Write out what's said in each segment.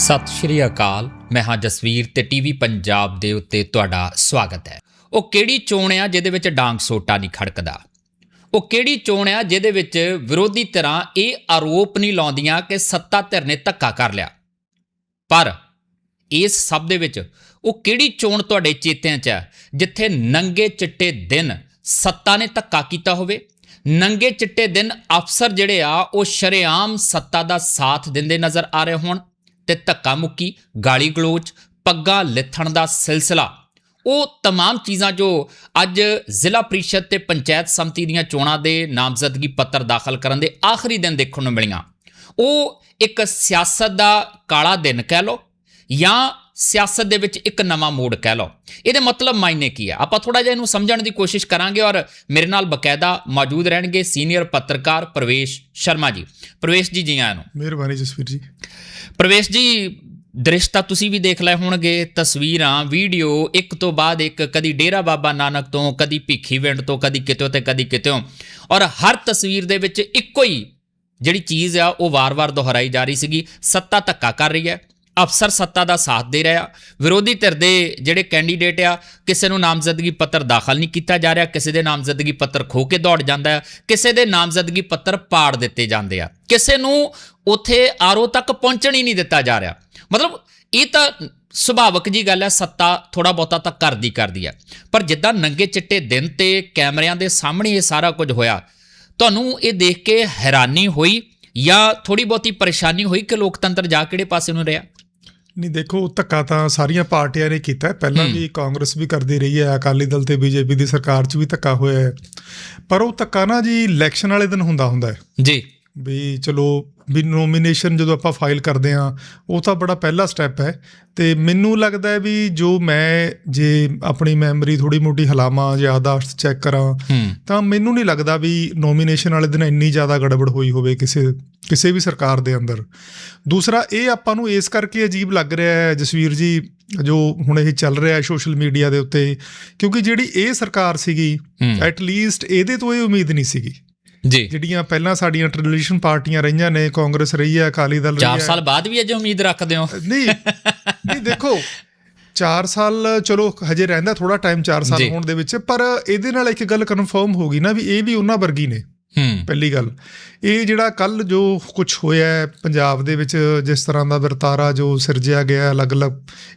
ਸਤਿ ਸ਼੍ਰੀ ਅਕਾਲ। ਮੈਂ ਹਾਂ ਜਸਵੀਰ ਤੇ ਟੀਵੀ ਪੰਜਾਬ ਦੇ ਉੱਤੇ ਤੁਹਾਡਾ ਸਵਾਗਤ ਹੈ। ਉਹ ਕਿਹੜੀ ਚੋਣ ਆ ਜਿਹਦੇ ਵਿੱਚ ਡਾਂਗ ਸੋਟਾ ਨਹੀਂ ਖੜਕਦਾ? ਉਹ ਕਿਹੜੀ ਚੋਣ ਆ ਜਿਹਦੇ ਵਿੱਚ ਵਿਰੋਧੀ ਧਿਰਾਂ ਇਹ ਆਰੋਪ ਨਹੀਂ ਲਾਉਂਦੀਆਂ ਕਿ ਸੱਤਾ ਧਿਰ ਨੇ ਧੱਕਾ ਕਰ ਲਿਆ? ਪਰ ਇਸ ਸਭ ਦੇ ਵਿੱਚ ਉਹ ਕਿਹੜੀ ਚੋਣ ਤੁਹਾਡੇ ਚੇਤਿਆਂ 'ਚ ਹੈ ਜਿੱਥੇ ਨੰਗੇ ਚਿੱਟੇ ਦਿਨ ਸੱਤਾ ਨੇ ਧੱਕਾ ਕੀਤਾ ਹੋਵੇ? ਨੰਗੇ ਚਿੱਟੇ ਦਿਨ ਅਫਸਰ ਜਿਹੜੇ ਆ ਉਹ ਸ਼ਰੇਆਮ ਸੱਤਾ ਦਾ ਸਾਥ ਦਿੰਦੇ ਨਜ਼ਰ ਆ ਰਹੇ ਹੋਣ। ਤੇ ਧੱਕਾ ਮੁੱਕੀ ਗਾਲੀ ਗਲੋਚ ਪੱਗਾਂ ਲਿਥਣ ਦਾ ਸਿਲਸਿਲਾ ਉਹ तमाम ਚੀਜ਼ਾਂ ਜੋ ਅੱਜ ਜ਼ਿਲ੍ਹਾ ਪ੍ਰੀਸ਼ਦ ਤੇ ਪੰਚਾਇਤ ਸਮਤੀ ਦੀਆਂ ਚੋਣਾਂ ਦੇ ਨਾਮਜ਼ਦਗੀ ਪੱਤਰ ਦਾਖਲ ਕਰਨ ਦੇ ਆਖਰੀ ਦਿਨ ਦੇਖਣ ਨੂੰ ਮਿਲੀਆਂ ਉਹ ਇੱਕ ਸਿਆਸਤ ਦਾ ਕਾਲਾ ਦਿਨ ਕਹਿ ਲਓ ਜਾਂ ਸਿਆਸਤ ਦੇ ਵਿੱਚ ਇੱਕ ਨਵਾਂ ਮੋੜ ਕਹਿ ਲਓ। ਇਹਦੇ ਮਤਲਬ ਮਾਇਨੇ ਕੀ ਆ? ਆਪਾਂ ਥੋੜਾ ਜਿਹਾ ਇਹਨੂੰ ਸਮਝਣ ਦੀ ਕੋਸ਼ਿਸ਼ ਕਰਾਂਗੇ ਔਰ ਮੇਰੇ ਨਾਲ ਬਕਾਇਦਾ ਮੌਜੂਦ ਰਹਿਣਗੇ ਸੀਨੀਅਰ ਪੱਤਰਕਾਰ ਪ੍ਰਵੇਸ਼ ਸ਼ਰਮਾ ਜੀ। ਪ੍ਰਵੇਸ਼ ਜੀ ਜੀ ਆਇਆਂ ਨੂੰ। ਮਿਹਰਬਾਨੀ ਜਸਵੀਰ ਜੀ। ਪ੍ਰਵੇਸ਼ ਜੀ ਦ੍ਰਿਸ਼ ਤਾਂ ਤੁਸੀਂ ਵੀ ਦੇਖ ਲਏ ਹੋਣਗੇ ਤਸਵੀਰਾਂ ਵੀਡੀਓ ਇੱਕ ਤੋਂ ਬਾਅਦ ਇੱਕ ਕਦੀ ਡੇਰਾ ਬਾਬਾ ਨਾਨਕ ਤੋਂ ਕਦੀ ਭਿੱਖੀਵਿੰਡ ਤੋਂ ਕਦੀ ਕਿਤੋਂ ਤੇ ਕਦੀ ਕਿਤੋਂ ਔਰ ਹਰ ਤਸਵੀਰ ਦੇ ਵਿੱਚ ਇੱਕੋ ਹੀ ਜਿਹੜੀ ਚੀਜ਼ ਆ ਉਹ ਵਾਰ-ਵਾਰ ਦੁਹਰਾਈ ਜਾ ਰਹੀ ਸੀਗੀ। ਸੱਤਾ ਧੱਕਾ ਕਰ ਰਹੀ ਹੈ। ਅਫਸਰ ਸੱਤਾ ਦਾ ਸਾਥ ਦੇ ਰਿਹਾ, ਵਿਰੋਧੀ ਧਿਰ ਦੇ ਜਿਹੜੇ ਕੈਂਡੀਡੇਟ ਆ, ਕਿਸੇ ਨੂੰ ਨਾਮਜ਼ਦਗੀ ਪੱਤਰ ਦਾਖਲ ਨਹੀਂ ਕੀਤਾ ਜਾ ਰਿਹਾ, ਕਿਸੇ ਦੇ ਨਾਮਜ਼ਦਗੀ ਪੱਤਰ ਖੋ ਕੇ ਦੌੜ ਜਾਂਦਾ ਹੈ, ਕਿਸੇ ਦੇ ਨਾਮਜ਼ਦਗੀ ਪੱਤਰ ਪਾੜ ਦਿੱਤੇ ਜਾਂਦੇ ਆ। ਕਿਸੇ ਨੂੰ ਉਥੇ ਆਰਓ ਤੱਕ ਪਹੁੰਚਣ ਹੀ ਨਹੀਂ ਦਿੱਤਾ ਜਾ ਰਿਹਾ। ਮਤਲਬ ਇਹ ਤਾਂ ਸੁਭਾਵਕ ਜੀ ਗੱਲ ਹੈ, ਸੱਤਾ ਥੋੜਾ ਬਹੁਤਾ ਤਾਂ ਕਰਦੀ ਕਰਦੀ ਹੈ। ਪਰ ਜਿੱਦਾਂ ਨੰਗੇ ਚਿੱਟੇ ਦਿਨ ਤੇ ਕੈਮਰਿਆਂ ਦੇ ਸਾਹਮਣੇ ਇਹ ਸਾਰਾ ਕੁਝ ਹੋਇਆ, ਤੁਹਾਨੂੰ ਇਹ ਦੇਖ ਕੇ ਹੈਰਾਨੀ ਹੋਈ ਜਾਂ ਥੋੜੀ ਬਹੁਤੀ ਪਰੇਸ਼ਾਨੀ ਹੋਈ ਕਿ ਲੋਕਤੰਤਰ ਜਾ ਕਿਹੜੇ ਪਾਸੇ ਨੂੰ ਰਿਹਾ? ਨਹੀਂ ਦੇਖੋ ਧੱਕਾ ਤਾਂ ਸਾਰੀਆਂ ਪਾਰਟੀਆਂ ਨੇ ਕੀਤਾ। ਪਹਿਲਾਂ ਵੀ ਕਾਂਗਰਸ ਵੀ ਕਰਦੀ ਰਹੀ ਹੈ ਅਕਾਲੀ ਦਲ ਤੇ ਬੀਜੇਪੀ ਦੀ ਸਰਕਾਰ 'ਚ ਵੀ ਧੱਕਾ ਹੋਇਆ ਹੈ। ਪਰ ਉਹ ਧੱਕਾ ਨਾ ਜੀ ਇਲੈਕਸ਼ਨ ਵਾਲੇ ਦਿਨ ਹੁੰਦਾ ਹੁੰਦਾ ਹੈ। ਜੀ। ਵੀ ਚਲੋ ਵੀ ਨੋਮੀਨੇਸ਼ਨ ਜਦੋਂ ਆਪਾਂ ਫਾਈਲ ਕਰਦੇ ਆ ਉਹ ਤਾਂ ਬੜਾ ਪਹਿਲਾ ਸਟੈਪ ਹੈ। ਤੇ ਮੈਨੂੰ ਲੱਗਦਾ ਹੈ ਵੀ ਜੋ ਮੈਂ ਜੇ ਆਪਣੀ ਮੈਮਰੀ ਥੋੜੀ ਮੋਟੀ ਹਲਾਵਾਂ ਯਾਦਾਸ਼ਤ ਚੈੱਕ ਕਰਾਂ ਤਾਂ ਮੈਨੂੰ ਨਹੀਂ ਲੱਗਦਾ ਵੀ ਨੋਮੀਨੇਸ਼ਨ ਵਾਲੇ ਦਿਨ ਇੰਨੀ ਜ਼ਿਆਦਾ ਗੜਬੜ ਹੋਈ ਹੋਵੇ ਕਿਸੇ ਕਿਸੇ ਵੀ ਸਰਕਾਰ ਦੇ ਅੰਦਰ। ਦੂਸਰਾ ਇਹ ਆਪਾਂ ਨੂੰ ਇਸ ਕਰਕੇ ਅਜੀਬ ਲੱਗ ਰਿਹਾ ਹੈ ਜਸਵੀਰ ਜੀ ਜੋ ਹੁਣ ਇਹ ਚੱਲ ਰਿਹਾ ਹੈ ਸੋਸ਼ਲ ਮੀਡੀਆ ਦੇ ਉੱਤੇ ਕਿਉਂਕਿ ਜਿਹੜੀ ਇਹ ਸਰਕਾਰ ਸੀਗੀ ਐਟ ਲੀਸਟ ਇਹਦੇ ਤੋਂ ਇਹ ਉਮੀਦ ਨਹੀਂ ਸੀਗੀ। ਜੀ। ਜਿਹੜੀਆਂ ਪਹਿਲਾਂ ਸਾਡੀਆਂ ਟ੍ਰੈਡੀਸ਼ਨ ਪਾਰਟੀਆਂ ਰਹੀਆਂ ਨੇ ਕਾਂਗਰਸ ਰਹੀ ਹੈ ਅਕਾਲੀ ਦਲ ਰਹੀ 4 ਹੈ। ਸਾਲ ਬਾਅਦ ਵੀ ਅਜੇ ਉਮੀਦ ਰੱਖਦੇ ਹੋ? ਨਹੀਂ ਨਹੀਂ ਦੇਖੋ 4 ਸਾਲ ਚਲੋ ਹਜੇ ਰਹਿੰਦਾ ਥੋੜਾ ਟਾਈਮ 4 ਸਾਲ। ਹੋਣ ਦੇ ਵਿੱਚ ਪਰ ਇਹਦੇ ਨਾਲ ਇੱਕ ਗੱਲ ਕਨਫਰਮ ਹੋ ਗਈ ਨਾ ਵੀ ਇਹ ਵੀ ਉਹਨਾਂ ਵਰਗੀ ਨੇ। ਪਹਿਲੀ ਗੱਲ। ਇਹ ਜਿਹੜਾ ਕੱਲ ਜੋ ਕੁਝ ਹੋਇਆ ਪੰਜਾਬ ਦੇ ਵਿੱਚ, ਜਿਸ ਤਰ੍ਹਾਂ ਦਾ ਵਰਤਾਰਾ ਜੋ ਸਿਰਜਿਆ ਗਿਆ ਅਲੱਗ-ਅਲੱਗ,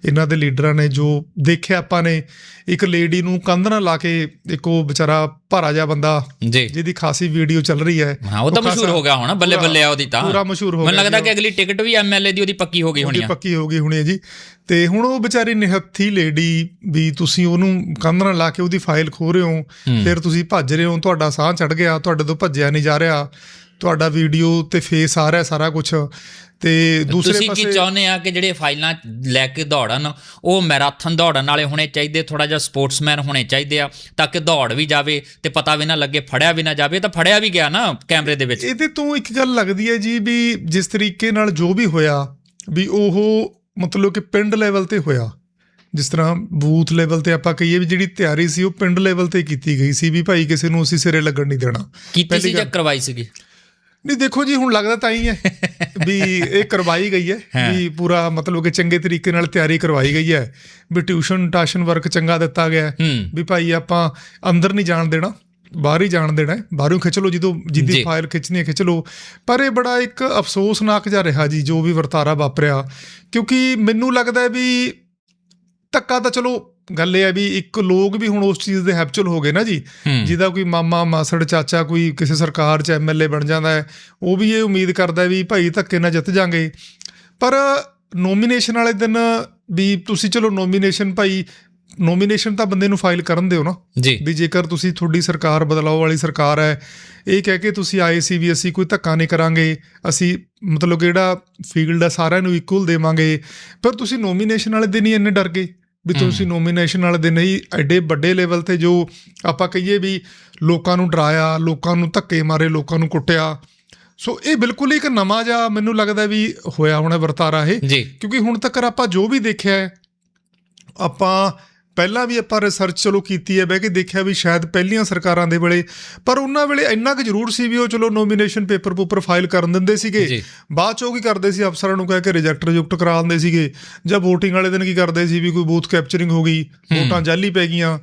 ਇਹਨਾਂ ਦੇ ਲੀਡਰਾਂ ਨੇ ਜੋ ਦੇਖਿਆ ਆਪਾਂ ਨੇ, ਇੱਕ ਲੇਡੀ ਨੂੰ ਕੰਧ ਨਾਲ ਲਾ ਕੇ ਇੱਕ ਉਹ ਵਿਚਾਰਾ ਭਾਰਾ ਜਿਹਾ ਬੰਦਾ ਜੀ। ਜਿਹਦੀ ਖਾਸੀ ਵੀਡੀਓ ਚੱਲ ਰਹੀ ਹੈ। ਹਾਂ ਉਹ ਤਾਂ ਮਸ਼ਹੂਰ ਹੋ ਗਿਆ ਹੋਣਾ ਬੱਲੇ ਬੱਲੇ ਆ ਉਹਦੀ ਤਾਂ। ਪੂਰਾ ਮਸ਼ਹੂਰ ਹੋ ਮੈਨੂੰ ਗਿਆ ਲੱਗਦਾ ਜੀ ਕਿ ਅਗਲੀ ਟਿਕਟ ਵੀ ਐਮਐਲਏ ਦੀ ਉਹਦੀ ਪੱਕੀ ਹੋ ਗਈ ਹੋਣੀ ਆ। ਪੱਕੀ ਹੋ ਗਈ ਹੋਣੀ ਹੈ ਜੀ। ਤੇ ਹੁਣ ਉਹ ਵਿਚਾਰੀ ਨਿਹੱਥੀ ਲੇਡੀ ਵੀ ਤੁਸੀਂ ਉਹਨੂੰ ਕੰਧ ਨਾਲ ਲਾ ਕੇ ਉਹਦੀ ਫਾਈਲ ਖੋ ਰਹੇ ਹੋ ਹੂੰ। ਫਿਰ ਤੁਸੀਂ ਭੱਜ ਰਹੇ ਹੋ ਤੁਹਾਡਾ ਸਾਹ ਚੜ ਗਿਆ ਤੁਹਾਡੇ ਤੋਂ ਭੱਜਿਆ ਨਹੀਂ ਜਾ ਰਿਹਾ ਤੁਹਾਡਾ ਵੀਡੀਓ ਤੇ ਫੇਸ ਆ ਰਿਹਾ ਸਾਰਾ ਕੁਝ ਤੇ ਦੂਸਰੇ ਤੁਸੀਂ ਕੀ ਪਾਸੇ ਚਾਹੁੰਦੇ ਆ ਕਿ ਜਿਹੜੇ ਫਾਈਲਾਂ ਲੈ ਕੇ ਦੌੜਨ ਉਹ ਮੈਰਾਥਨ ਦੌੜਨ ਵਾਲੇ ਹੋਣੇ ਚਾਹੀਦੇ ਥੋੜਾ ਜਿਹਾ ਸਪੋਰਟਸਮੈਨ ਹੋਣੇ ਚਾਹੀਦੇ ਆ ਤਾਂ ਕਿ ਦੌੜ ਵੀ ਜਾਵੇ ਤੇ ਪਤਾ ਵੀ ਨਾ ਲੱਗੇ ਫੜਿਆ ਵੀ ਨਾ ਜਾਵੇ ਤਾਂ ਫੜਿਆ ਵੀ ਗਿਆ ਨਾ ਕੈਮਰੇ ਦੇ ਵਿੱਚ? ਇਹਦੇ ਤੋਂ ਇੱਕ ਗੱਲ ਲੱਗਦੀ ਹੈ ਜੀ ਵੀ ਜਿਸ ਤਰੀਕੇ ਨਾਲ ਜੋ ਵੀ ਹੋਇਆ ਵੀ ਉਹ ਮਤਲਬ ਕਿ ਪਿੰਡ ਲੈਵਲ ਤੇ ਹੋਇਆ। ਜਿਸ ਤਰ੍ਹਾਂ ਬੂਥ ਲੈਵਲ ਤੇ ਆਪਾਂ ਕਹੀਏ ਵੀ ਜਿਹੜੀ ਤਿਆਰੀ ਸੀ ਉਹ ਪਿੰਡ ਲੈਵਲ ਤੇ ਕੀਤੀ ਗਈ ਸੀ ਵੀ ਭਾਈ ਕਿਸੇ ਨੂੰ ਅਸੀਂ ਸਿਰੇ ਲੱਗਣ ਨਹੀਂ ਦੇਣਾ। ਕੀਤੀ ਸੀ ਜਾਂ ਕਰਵਾਈ ਸੀਗੀ? ਨਹੀਂ ਦੇਖੋ ਜੀ ਹੁਣ ਲੱਗਦਾ ਤਾਂ ਹੀ ਹੈ ਵੀ ਇਹ ਕਰਵਾਈ ਗਈ ਹੈ। ਵੀ ਪੂਰਾ ਮਤਲਬ ਕਿ ਚੰਗੇ ਤਰੀਕੇ ਨਾਲ ਤਿਆਰੀ ਕਰਵਾਈ ਗਈ ਹੈ ਵੀ ਟਿਊਸ਼ਨ ਟਾਸ਼ਨ ਵਰਕ ਚੰਗਾ ਦਿੱਤਾ ਗਿਆ ਵੀ ਭਾਈ ਆਪਾਂ ਅੰਦਰ ਨਹੀਂ ਜਾਣ ਦੇਣਾ ਬਾਹਰ ਹੀ ਜਾਣ ਦੇਣਾ ਹੈ ਬਾਹਰੋਂ ਖਿੱਚ ਲਓ ਜਦੋਂ। ਜਿੱਦੀ ਫਾਈਲ ਖਿੱਚਣੀ ਹੈ ਖਿੱਚ ਲਓ ਪਰ ਇਹ ਬੜਾ ਇੱਕ ਅਫਸੋਸਨਾਕ ਜਿਹਾ ਰਿਹਾ ਜੀ ਜੋ ਵੀ ਵਰਤਾਰਾ ਵਾਪਰਿਆ ਕਿਉਂਕਿ ਮੈਨੂੰ ਲੱਗਦਾ ਹੈ ਵੀ ਧੱਕਾ ਤਾਂ ਚਲੋ ਗੱਲ ਇਹ ਹੈ ਵੀ ਇੱਕ ਲੋਕ ਵੀ ਹੁਣ ਉਸ ਚੀਜ਼ ਦੇ ਹੈਪਚੁਅਲ ਹੋ ਗਏ ਨਾ ਜੀ। ਜਿਹਦਾ ਕੋਈ ਮਾਮਾ ਮਾਸੜ ਚਾਚਾ ਕੋਈ ਕਿਸੇ ਸਰਕਾਰ 'ਚ ਐਮਐਲਏ ਬਣ ਜਾਂਦਾ ਹੈ ਉਹ ਵੀ ਇਹ ਉਮੀਦ ਕਰਦਾ ਵੀ ਭਾਈ ਧੱਕੇ ਨਾਲ ਜਿੱਤ ਜਾਾਂਗੇ। ਪਰ ਨੋਮੀਨੇਸ਼ਨ ਵਾਲੇ ਦਿਨ ਵੀ ਤੁਸੀਂ ਚਲੋ ਨੋਮੀਨੇਸ਼ਨ ਭਾਈ ਨੋਮੀਨੇਸ਼ਨ ਤਾਂ ਬੰਦੇ ਨੂੰ ਫਾਈਲ ਕਰਨ ਦਿਓ ਨਾ। ਵੀ ਜੇਕਰ ਤੁਸੀਂ ਤੁਹਾਡੀ ਸਰਕਾਰ ਬਦਲਾਓ ਵਾਲੀ ਸਰਕਾਰ ਹੈ ਇਹ ਕਹਿ ਕੇ ਤੁਸੀਂ ਆਏ ਸੀ ਵੀ ਅਸੀਂ ਕੋਈ ਧੱਕਾ ਨਹੀਂ ਕਰਾਂਗੇ ਅਸੀਂ ਮਤਲਬ ਜਿਹੜਾ ਫੀਲਡ ਹੈ ਸਾਰਿਆਂ ਨੂੰ ਇਕੁਅਲ ਦੇਵਾਂਗੇ। ਪਰ ਤੁਸੀਂ ਨੋਮੀਨੇਸ਼ਨ ਵਾਲੇ ਦਿਨ ਹੀ ਇੰਨੇ ਡਰ ਗਏ। ਵੀ ਤੁਸੀਂ ਨੋਮੀਨੇਸ਼ਨ ਵਾਲੇ ਦਿਨ ਹੀ ਐਡੇ ਵੱਡੇ ਲੈਵਲ ਤੇ ਜੋ ਆਪਾਂ ਕਹੀਏ ਵੀ ਲੋਕਾਂ ਨੂੰ ਡਰਾਇਆ ਲੋਕਾਂ ਨੂੰ ਧੱਕੇ ਮਾਰੇ ਲੋਕਾਂ ਨੂੰ ਕੁੱਟਿਆ। ਸੋ ਇਹ ਬਿਲਕੁਲ ਹੀ ਇੱਕ ਨਵਾਂ ਜਿਹਾ ਮੈਨੂੰ ਲੱਗਦਾ ਵੀ ਹੋਇਆ ਹੋਣਾ ਵਰਤਾਰਾ ਇਹ। ਕਿਉਂਕਿ ਹੁਣ ਤੱਕ ਆਪਾਂ ਜੋ ਵੀ ਦੇਖਿਆ ਹੈ ਆਪਾਂ ਪਹਿਲਾਂ ਵੀ ਆਪਾਂ ਰਿਸਰਚ ਚਲੋ ਕੀਤੀ ਹੈ ਬਹਿ ਕੇ ਦੇਖਿਆ ਵੀ ਸ਼ਾਇਦ ਪਹਿਲੀਆਂ ਸਰਕਾਰਾਂ ਦੇ ਵੇਲੇ ਪਰ ਉਹਨਾਂ ਵੇਲੇ ਇੰਨਾ ਕੁ ਜ਼ਰੂਰ ਸੀ ਵੀ ਉਹ ਚਲੋ ਨੋਮੀਨੇਸ਼ਨ ਪੇਪਰ ਪੂਪਰ ਫਾਈਲ ਕਰਨ ਦਿੰਦੇ ਸੀਗੇ। ਬਾਅਦ ਚ ਉਹ ਕੀ ਕਰਦੇ ਸੀ ਅਫਸਰਾਂ ਨੂੰ ਕਹਿ ਕੇ ਰਿਜੈਕਟ ਰਿਜੈਕਟ ਕਰਾ ਦਿੰਦੇ ਸੀਗੇ। ਜਾਂ VOTING ਵਾਲੇ ਦਿਨ ਕੀ ਕਰਦੇ ਸੀ ਵੀ ਕੋਈ ਬੂਥ ਕੈਪਚਰਿੰਗ ਹੋ ਗਈ ਵੋਟਾਂ ਜਾਲੀ ਪੈ ਗਈਆਂ।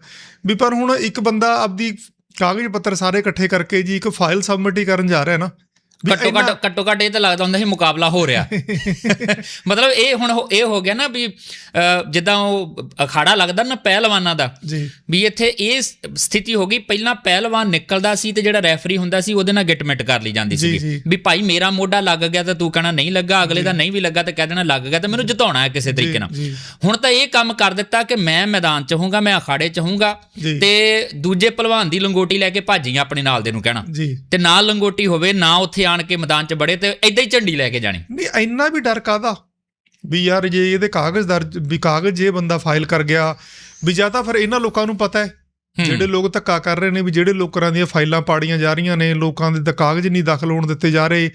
ਵੀ ਪਰ ਹੁਣ ਇੱਕ ਬੰਦਾ ਆਪਦੀ ਕਾਗਜ਼ ਪੱਤਰ ਸਾਰੇ ਇਕੱਠੇ ਕਰਕੇ ਜੀ ਇੱਕ ਫਾਈਲ ਸਬਮਿਟ ਹੀ ਕਰਨ ਜਾ ਰਿਹਾ ਨਾ। ਘੱਟੋ ਘੱਟ ਘੱਟੋ ਘੱਟ ਇਹ ਤਾਂ ਲੱਗਦਾ ਹੁੰਦਾ ਸੀ ਮੁਕਾਬਲਾ ਹੋ ਰਿਹਾ। ਮਤਲਬ ਇਹ ਹੁਣ ਇਹ ਹੋ ਗਿਆ ਨਾ ਵੀ ਜਿੱਦਾਂ ਉਹ ਅਖਾੜਾ ਲੱਗਦਾ ਨਾ ਪਹਿਲਵਾਨਾਂ ਦਾ ਜੀ। ਵੀ ਇੱਥੇ ਇਹ ਸਥਿਤੀ ਹੋ ਗਈ ਪਹਿਲਾਂ ਪਹਿਲਵਾਨ ਨਿਕਲਦਾ ਸੀ ਤੇ ਜਿਹੜਾ ਰੈਫਰੀ ਹੁੰਦਾ ਸੀ ਉਹਦੇ ਨਾਲ ਗਿਟਮਿਟ ਕਰ ਲਈ ਜਾਂਦੀ ਸੀ। ਵੀ ਭਾਈ ਮੇਰਾ ਮੋਢਾ ਲੱਗ ਗਿਆ ਤਾਂ ਤੂੰ ਕਹਣਾ ਨਹੀਂ ਲੱਗਾ ਅਗਲੇ ਦਾ ਨਹੀਂ ਵੀ ਲੱਗਾ ਤਾਂ ਕਹਿ ਦੇਣਾ ਲੱਗ ਗਿਆ ਤਾਂ ਮੈਨੂੰ ਜਿਤਾਉਣਾ ਹੈ ਕਿਸੇ ਤਰੀਕੇ ਨਾਲ। ਹੁਣ ਤਾਂ ਇਹ ਕੰਮ ਕਰ ਦਿੱਤਾ ਕਿ ਮੈਂ ਮੈਦਾਨ 'ਚ ਹੋਊਂਗਾ ਮੈਂ ਅਖਾੜੇ 'ਚ ਹੋਊਂਗਾ। ਤੇ ਦੂਜੇ ਪਹਿਲਵਾਨ ਦੀ ਲੰਗੋਟੀ ਲੈ ਕੇ ਭਾਜੀਆਂ ਆਪਣੇ ਨਾਲ ਦੇ ਨੂੰ ਕਹਿਣਾ। ਤੇ ਨਾਲ ਲੰਗੋਟੀ ਹੋਵੇ ਨਾ ਉੱਥੇ ਆਣ ਕੇ ਮੈਦਾਨ 'ਚ ਬੜੇ ਤੇ ਐਦਾਂ ਹੀ ਝੰਡੀ ਲੈ ਕੇ ਜਾਣੀ। ਨਹੀਂ ਇੰਨਾ ਵੀ ਡਰ ਕਾਦਾ ਵੀ ਯਾਰ ਜੇ ਇਹਦੇ ਕਾਗਜ਼ ਦਰਜ ਵੀ ਕਾਗਜ਼ ਜੇ ਬੰਦਾ ਫਾਈਲ ਕਰ ਗਿਆ ਵੀ ਜਾਂ ਤਾਂ ਫਿਰ ਇਹਨਾਂ ਲੋਕਾਂ ਨੂੰ ਪਤਾ ਹੈ। ਜਿਹੜੇ ਲੋਕ ਧੱਕਾ ਕਰ ਰਹੇ ਨੇ ਵੀ ਜਿਹੜੇ ਲੋਕਾਂ ਦੀਆਂ ਫਾਈਲਾਂ ਪਾੜੀਆਂ ਜਾ ਰਹੀਆਂ ਨੇ ਲੋਕਾਂ ਦੇ ਕਾਗਜ਼ ਨਹੀਂ ਦਾਖਲ ਹੋਣ ਦਿੱਤੇ ਜਾ ਰਹੇ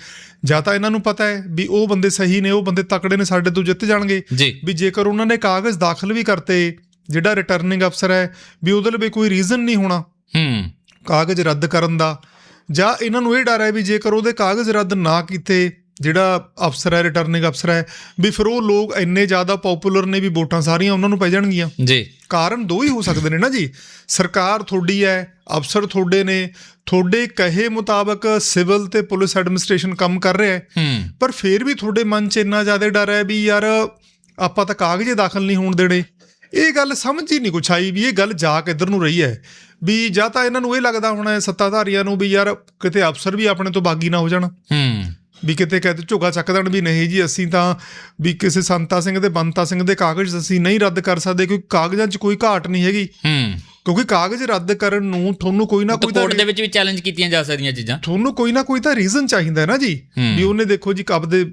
ਜਾਂ ਤਾਂ ਇਹਨਾਂ ਨੂੰ ਪਤਾ ਹੈ ਵੀ ਉਹ ਬੰਦੇ ਸਹੀ ਨੇ ਉਹ ਬੰਦੇ ਤਕੜੇ ਨੇ ਸਾਡੇ ਤੋਂ ਜਿੱਤ ਜਾਣਗੇ। ਵੀ ਜੇਕਰ ਉਹਨਾਂ ਨੇ ਕਾਗਜ਼ ਦਾਖਲ ਵੀ ਕਰਤੇ ਜਿਹੜਾ ਰਿਟਰਨਿੰਗ ਅਫਸਰ ਹੈ ਵੀ ਉਹਦੇ ਲਈ ਕੋਈ ਰੀਜ਼ਨ ਨਹੀਂ ਹੋਣਾ। ਹੂੰ। ਕਾਗਜ਼ ਰੱਦ ਕਰਨ ਦਾ ਜਾਂ ਇਹਨਾਂ ਨੂੰ ਇਹ ਡਰ ਹੈ ਵੀ ਜੇਕਰ ਉਹਦੇ ਕਾਗਜ਼ ਰੱਦ ਨਾ ਕੀਤੇ ਜਿਹੜਾ ਅਫਸਰ ਹੈ ਰਿਟਰਨਿੰਗ ਅਫਸਰ ਹੈ ਵੀ ਫਿਰ ਉਹ ਲੋਕ ਇੰਨੇ ਜ਼ਿਆਦਾ ਪਪੂਲਰ ਨੇ ਵੀ ਵੋਟਾਂ ਸਾਰੀਆਂ ਉਹਨਾਂ ਨੂੰ ਪੈ ਜਾਣਗੀਆਂ। ਜੀ। ਕਾਰਨ ਦੋ ਹੀ ਹੋ ਸਕਦੇ ਨੇ ਨਾ ਜੀ। ਸਰਕਾਰ ਤੁਹਾਡੀ ਹੈ ਅਫਸਰ ਤੁਹਾਡੇ ਨੇ ਤੁਹਾਡੇ ਕਹੇ ਮੁਤਾਬਕ ਸਿਵਲ ਤੇ ਪੁਲਿਸ ਐਡਮਿਨਿਸਟ੍ਰੇਸ਼ਨ ਕੰਮ ਕਰ ਰਿਹਾ ਹੈ। ਪਰ ਫਿਰ ਵੀ ਤੁਹਾਡੇ ਮਨ 'ਚ ਇੰਨਾ ਜ਼ਿਆਦਾ ਡਰ ਹੈ ਵੀ ਯਾਰ ਆਪਾਂ ਤਾਂ ਕਾਗਜ਼ੇ ਦਾਖਲ ਨਹੀਂ ਹੋਣ ਦੇਣੇ। ਇਹ ਗੱਲ ਸਮਝ ਹੀ ਨਹੀਂ ਕੁਛ ਆਈ ਵੀ ਇਹ ਗੱਲ ਜਾ ਕਿੱਧਰ ਨੂੰ ਰਹੀ ਹੈ। ਵੀ ਜਾਂ ਤਾਂ ਇਹਨਾਂ ਨੂੰ ਇਹ ਲੱਗਦਾ ਹੋਣਾ ਹੈ ਸੱਤਾਧਾਰੀਆਂ ਨੂੰ ਵੀ ਯਾਰ ਕਿਤੇ ਅਫਸਰ ਵੀ ਆਪਣੇ ਤੋਂ ਬਾਗੀ ਨਾ ਹੋ ਜਾਣ। ਹੂੰ। ਵੀ ਕਿਤੇ ਕਹਿੰਦੇ ਝੋਗਾ ਚੱਕ ਦੇਣ ਵੀ ਨਹੀਂ ਜੀ ਅਸੀਂ ਤਾਂ ਵੀ ਕਿਸੇ ਸੰਤਾ ਸਿੰਘ ਤੇ ਬੰਤਾ ਸਿੰਘ ਦੇ ਕਾਗਜ਼ ਅਸੀਂ ਨਹੀਂ ਰੱਦ ਕਰ ਸਕਦੇ ਕਿਉਂਕਿ ਕਾਗਜ਼ਾਂ 'ਚ ਕੋਈ ਘਾਟ ਨਹੀਂ ਹੈਗੀ। ਹੂੰ। ਕਿਉਂਕਿ ਕਾਗਜ਼ ਰੱਦ ਕਰਨ ਨੂੰ ਤੁਹਾਨੂੰ ਕੋਈ ਨਾ ਕੋਈ ਤਾਂ ਕੋਰਟ ਦੇ ਵਿੱਚ ਵੀ ਚੈਲੰਜ ਕੀਤੀਆਂ ਜਾ ਸਕਦੀਆਂ ਚੀਜ਼ਾਂ। ਤੁਹਾਨੂੰ ਕੋਈ ਨਾ ਕੋਈ ਤਾਂ ਰੀਜ਼ਨ ਚਾਹੀਦਾ ਹੈ ਨਾ ਜੀ। ਵੀ ਉਹਨੇ ਦੇਖੋ ਜੀ ਕਬ ਦੇ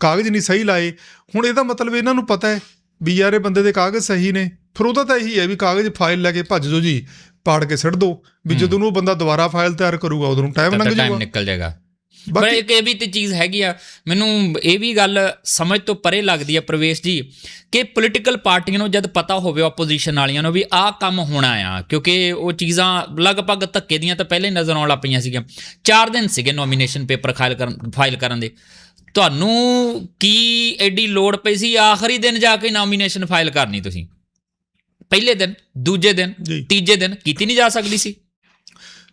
ਕਾਗਜ਼ ਨਹੀਂ ਸਹੀ ਲਾਏ। ਹੁਣ ਇਹਦਾ ਮਤਲਬ ਇਹਨਾਂ ਨੂੰ ਪਤਾ ਹੈ ਵੀ ਯਾਰ ਇਹ ਬੰਦੇ ਦੇ ਕਾਗਜ਼ ਸਹੀ ਨੇ। ਫਿਰ ਉਹਦਾ ਤਾਂ ਇਹੀ ਹੈ ਵੀ ਕਾਗਜ਼ ਫਾਈਲ ਲੈ ਕੇ ਭੱਜ ਜਾਓ ਜੀ। ਪਾੜ ਕੇ ਸਿੱਟ ਦਿਓ ਵੀ ਜਦੋਂ ਉਹ ਬੰਦਾ ਦੁਬਾਰਾ ਫਾਈਲ ਤਿਆਰ ਕਰੂਗਾ ਉਦੋਂ ਟਾਈਮ ਲੰਘ ਟਾਈਮ ਜਾਊਗਾ। ਨਿਕਲ ਜਾਏਗਾ। ਪਰ ਇੱਕ ਇਹ ਵੀ ਤੇ ਚੀਜ਼ ਹੈਗੀ ਆ ਮੈਨੂੰ ਇਹ ਵੀ ਗੱਲ ਸਮਝ ਤੋਂ ਪਰੇ ਲੱਗਦੀ ਆ ਪ੍ਰਵੇਸ਼ ਜੀ ਕਿ ਪੋਲੀਟੀਕਲ ਪਾਰਟੀਆਂ ਨੂੰ ਜਦ ਪਤਾ ਹੋਵੇ ਆਪੋਜੀਸ਼ਨ ਵਾਲੀਆਂ ਨੂੰ ਵੀ ਆਹ ਕੰਮ ਹੋਣਾ ਆ ਕਿਉਂਕਿ ਉਹ ਚੀਜ਼ਾਂ ਲਗਭਗ ਧੱਕੇ ਦੀਆਂ ਤਾਂ ਪਹਿਲੇ ਨਜ਼ਰ ਆਉਣ ਲੱਗ ਪਈਆਂ ਸੀਗੀਆਂ। 4 ਦਿਨ ਸੀਗੇ ਨੋਮੀਨੇਸ਼ਨ ਪੇਪਰ ਫਾਈਲ ਕਰਨ ਫਾਈਲ ਕਰਨ ਦੇ। ਤੁਹਾਨੂੰ ਕੀ ਐਡੀ ਲੋੜ ਪਈ ਸੀ ਆਖਰੀ ਦਿਨ ਜਾ ਕੇ ਨੋਮੀਨੇਸ਼ਨ ਫਾਈਲ ਕਰਨੀ ਤੁਸੀਂ? ਪਹਿਲੇ ਦਿਨ ਦੂਜੇ ਦਿਨ ਤੀਜੇ ਦਿਨ ਕੀਤੀ ਨਹੀਂ ਜਾ ਸਕਦੀ ਸੀ।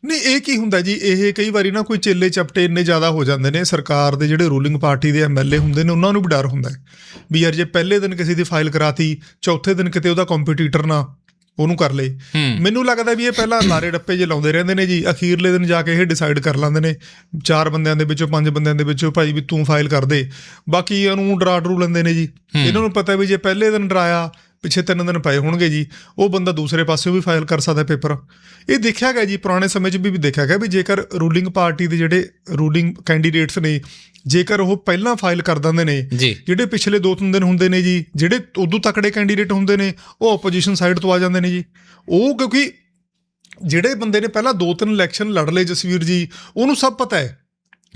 ਨਹੀਂ ਇਹ ਕੀ ਹੁੰਦਾ ਜੀ? ਇਹ ਕਈ ਵਾਰੀ ਨਾ ਕੋਈ ਚੇਲੇ ਚਪਟੇ ਇੰਨੇ ਜ਼ਿਆਦਾ ਹੋ ਜਾਂਦੇ ਨੇ ਸਰਕਾਰ ਦੇ ਜਿਹੜੇ ਰੂਲਿੰਗ ਪਾਰਟੀ ਦੇ ਐਮਐਲਏ ਹੁੰਦੇ ਨੇ ਉਹਨਾਂ ਨੂੰ ਵੀ ਡਰ ਹੁੰਦਾ ਹੈ ਵੀ ਯਾਰ ਜੇ ਪਹਿਲੇ ਦਿਨ ਕਿਸੇ ਦੀ ਫਾਈਲ ਕਰਾਤੀ ਚੌਥੇ ਦਿਨ ਕਿਤੇ ਉਹਦਾ ਕੰਪੀਟੀਟਰ ਨਾ ਉਹਨੂੰ ਕਰ ਲੇ। ਮੈਨੂੰ ਲੱਗਦਾ ਵੀ ਇਹ ਪਹਿਲਾਂ ਲਾਰੇ ਡੱਪੇ ਜੇ ਲਾਉਂਦੇ ਰਹਿੰਦੇ ਨੇ ਜੀ ਅਖੀਰਲੇ ਦਿਨ ਜਾ ਕੇ ਇਹ ਡਿਸਾਈਡ ਕਰ ਲੈਂਦੇ ਨੇ ਚਾਰ ਬੰਦਿਆਂ ਦੇ ਵਿੱਚੋਂ ਪੰਜ ਬੰਦਿਆਂ ਦੇ ਵਿੱਚੋਂ ਭਾਈ ਵੀ ਤੂੰ ਫਾਈਲ ਕਰ ਦੇ। ਬਾਕੀ ਇਹਨੂੰ ਡਰਾ ਡਰੂ ਲੈਂਦੇ ਨੇ ਜੀ। ਇਹਨਾਂ ਨੂੰ ਪਤਾ ਵੀ ਜੇ ਪਹਿਲੇ ਦਿਨ ਡਰਾਇਆ ਪਿੱਛੇ ਤਿੰਨ ਦਿਨ ਪਏ ਹੋਣਗੇ ਜੀ ਉਹ ਬੰਦਾ ਦੂਸਰੇ ਪਾਸਿਓਂ ਵੀ ਫਾਈਲ ਕਰ ਸਕਦਾ ਪੇਪਰ ਇਹ ਦੇਖਿਆ ਗਿਆ ਜੀ ਪੁਰਾਣੇ ਸਮੇਂ 'ਚ ਵੀ ਵੀ ਦੇਖਿਆ ਗਿਆ ਵੀ ਜੇਕਰ ਰੂਲਿੰਗ ਪਾਰਟੀ ਦੇ ਜਿਹੜੇ ਰੂਲਿੰਗ ਕੈਂਡੀਡੇਟਸ ਨੇ ਜੇਕਰ ਉਹ ਪਹਿਲਾਂ ਫਾਈਲ ਕਰ ਦਿੰਦੇ ਨੇ ਜਿਹੜੇ ਪਿਛਲੇ ਦੋ ਤਿੰਨ ਦਿਨ ਹੁੰਦੇ ਨੇ ਜੀ ਜਿਹੜੇ ਉਦੋਂ ਤਕੜੇ ਕੈਂਡੀਡੇਟ ਹੁੰਦੇ ਨੇ ਉਹ ਆਪੋਜੀਸ਼ਨ ਸਾਈਡ ਤੋਂ ਆ ਜਾਂਦੇ ਨੇ ਜੀ। ਉਹ ਕਿਉਂਕਿ ਜਿਹੜੇ ਬੰਦੇ ਨੇ ਪਹਿਲਾਂ ਦੋ ਤਿੰਨ ਇਲੈਕਸ਼ਨ ਲੜ ਲਏ ਜਸਵੀਰ ਜੀ ਉਹਨੂੰ ਸਭ ਪਤਾ ਹੈ।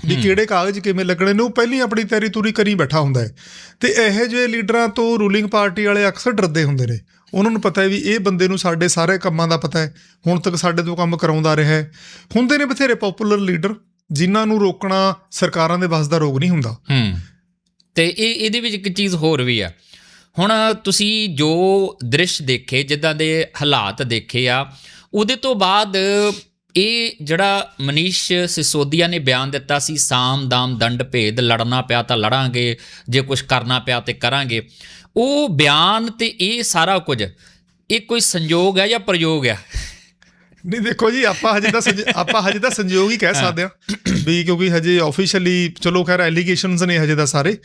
ਵੀ ਕਿਹੜੇ ਕਾਗਜ਼ ਕਿਵੇਂ ਲੱਗਣੇ ਨੇ ਉਹ ਪਹਿਲਾਂ ਆਪਣੀ ਤਿਆਰੀ ਤੁਰੀ ਕਰੀ ਬੈਠਾ ਹੁੰਦਾ ਹੈ। ਤੇ ਇਹੋ ਜਿਹੇ ਲੀਡਰਾਂ ਤੋਂ ਰੂਲਿੰਗ ਪਾਰਟੀ ਵਾਲੇ ਅਕਸਰ ਡਰਦੇ ਹੁੰਦੇ ਨੇ। ਉਹਨਾਂ ਨੂੰ ਪਤਾ ਹੈ ਵੀ ਇਹ ਬੰਦੇ ਨੂੰ ਸਾਡੇ ਸਾਰੇ ਕੰਮਾਂ ਦਾ ਪਤਾ ਹੈ ਹੁਣ ਤੱਕ ਸਾਡੇ ਤੋਂ ਕੰਮ ਕਰਾਉਂਦਾ ਰਿਹਾ ਹੈ। ਹੁੰਦੇ ਨੇ ਬਥੇਰੇ ਪਪੂਲਰ ਲੀਡਰ ਜਿਨ੍ਹਾਂ ਨੂੰ ਰੋਕਣਾ ਸਰਕਾਰਾਂ ਦੇ ਵੱਸ ਦਾ ਰੋਗ ਨਹੀਂ ਹੁੰਦਾ। ਹੂੰ। ਤੇ ਇਹ ਇਹਦੇ ਵਿੱਚ ਇੱਕ ਚੀਜ਼ ਹੋਰ ਵੀ ਆ। ਹੁਣ ਤੁਸੀਂ ਜੋ ਦ੍ਰਿਸ਼ ਦੇਖੇ ਜਿੱਦਾਂ ਦੇ ਹਾਲਾਤ ਦੇਖੇ ਆ ਉਹਦੇ ਤੋਂ ਬਾਅਦ ਇਹ ਜਿਹੜਾ ਮਨੀਸ਼ ਸਿਸੋਦੀਆ ਨੇ ਬਿਆਨ ਦਿੱਤਾ ਸੀ ਸਾਮ ਦਾਮ ਦੰਡ ਭੇਦ ਲੜਨਾ ਪਿਆ ਤਾਂ ਲੜਾਂਗੇ ਜੇ ਕੁਝ ਕਰਨਾ ਪਿਆ ਤੇ ਕਰਾਂਗੇ। ਉਹ ਬਿਆਨ ਤੇ ਇਹ ਸਾਰਾ ਕੁਝ ਇਹ ਕੋਈ ਸੰਯੋਗ ਹੈ ਜਾਂ ਪ੍ਰਯੋਗ ਹੈ? ਨਹੀਂ ਦੇਖੋ ਜੀ ਆਪਾਂ ਹਜੇ ਤਾਂ ਆਪਾਂ ਹਜੇ ਤਾਂ ਸੰਯੋਗ ਹੀ ਕਹਿ ਸਕਦੇ ਆ ਵੀ ਕਿਉਂਕਿ ਹਜੇ ਆਫੀਸ਼ੀਅਲੀ ਚਲੋ ਖੈਰ ਐਲੀਗੇਸ਼ਨਸ ਨੇ ਹਜੇ ਦਾ ਸਾਰੇ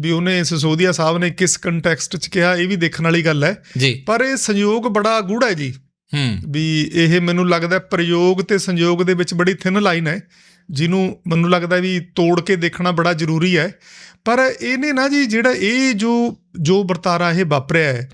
ਵੀ ਉਹਨੇ ਸਿਸੋਦੀਆ ਸਾਹਿਬ ਨੇ ਕਿਸ ਕੰਟੈਕਸਟ 'ਚ ਕਿਹਾ ਇਹ ਵੀ ਦੇਖਣ ਵਾਲੀ ਗੱਲ ਹੈ। ਪਰ ਇਹ ਸੰਯੋਗ ਬੜਾ ਗੂੜਾ ਹੈ ਜੀ। ਵੀ ਇਹ ਮੈਨੂੰ ਲੱਗਦਾ ਪ੍ਰਯੋਗ ਤੇ ਸੰਯੋਗ ਦੇ ਵਿੱਚ ਬੜੀ ਥਿਨ ਲਾਈਨ ਹੈ ਜਿਹਨੂੰ ਮੈਨੂੰ ਲੱਗਦਾ ਵੀ ਤੋੜ ਕੇ ਦੇਖਣਾ ਬੜਾ ਜ਼ਰੂਰੀ ਹੈ। ਪਰ ਇਹਨੇ ਨਾ ਜੀ ਜਿਹੜਾ ਇਹ ਜੋ ਜੋ ਵਰਤਾਰਾ ਇਹ ਵਾਪਰਿਆ ਹੈ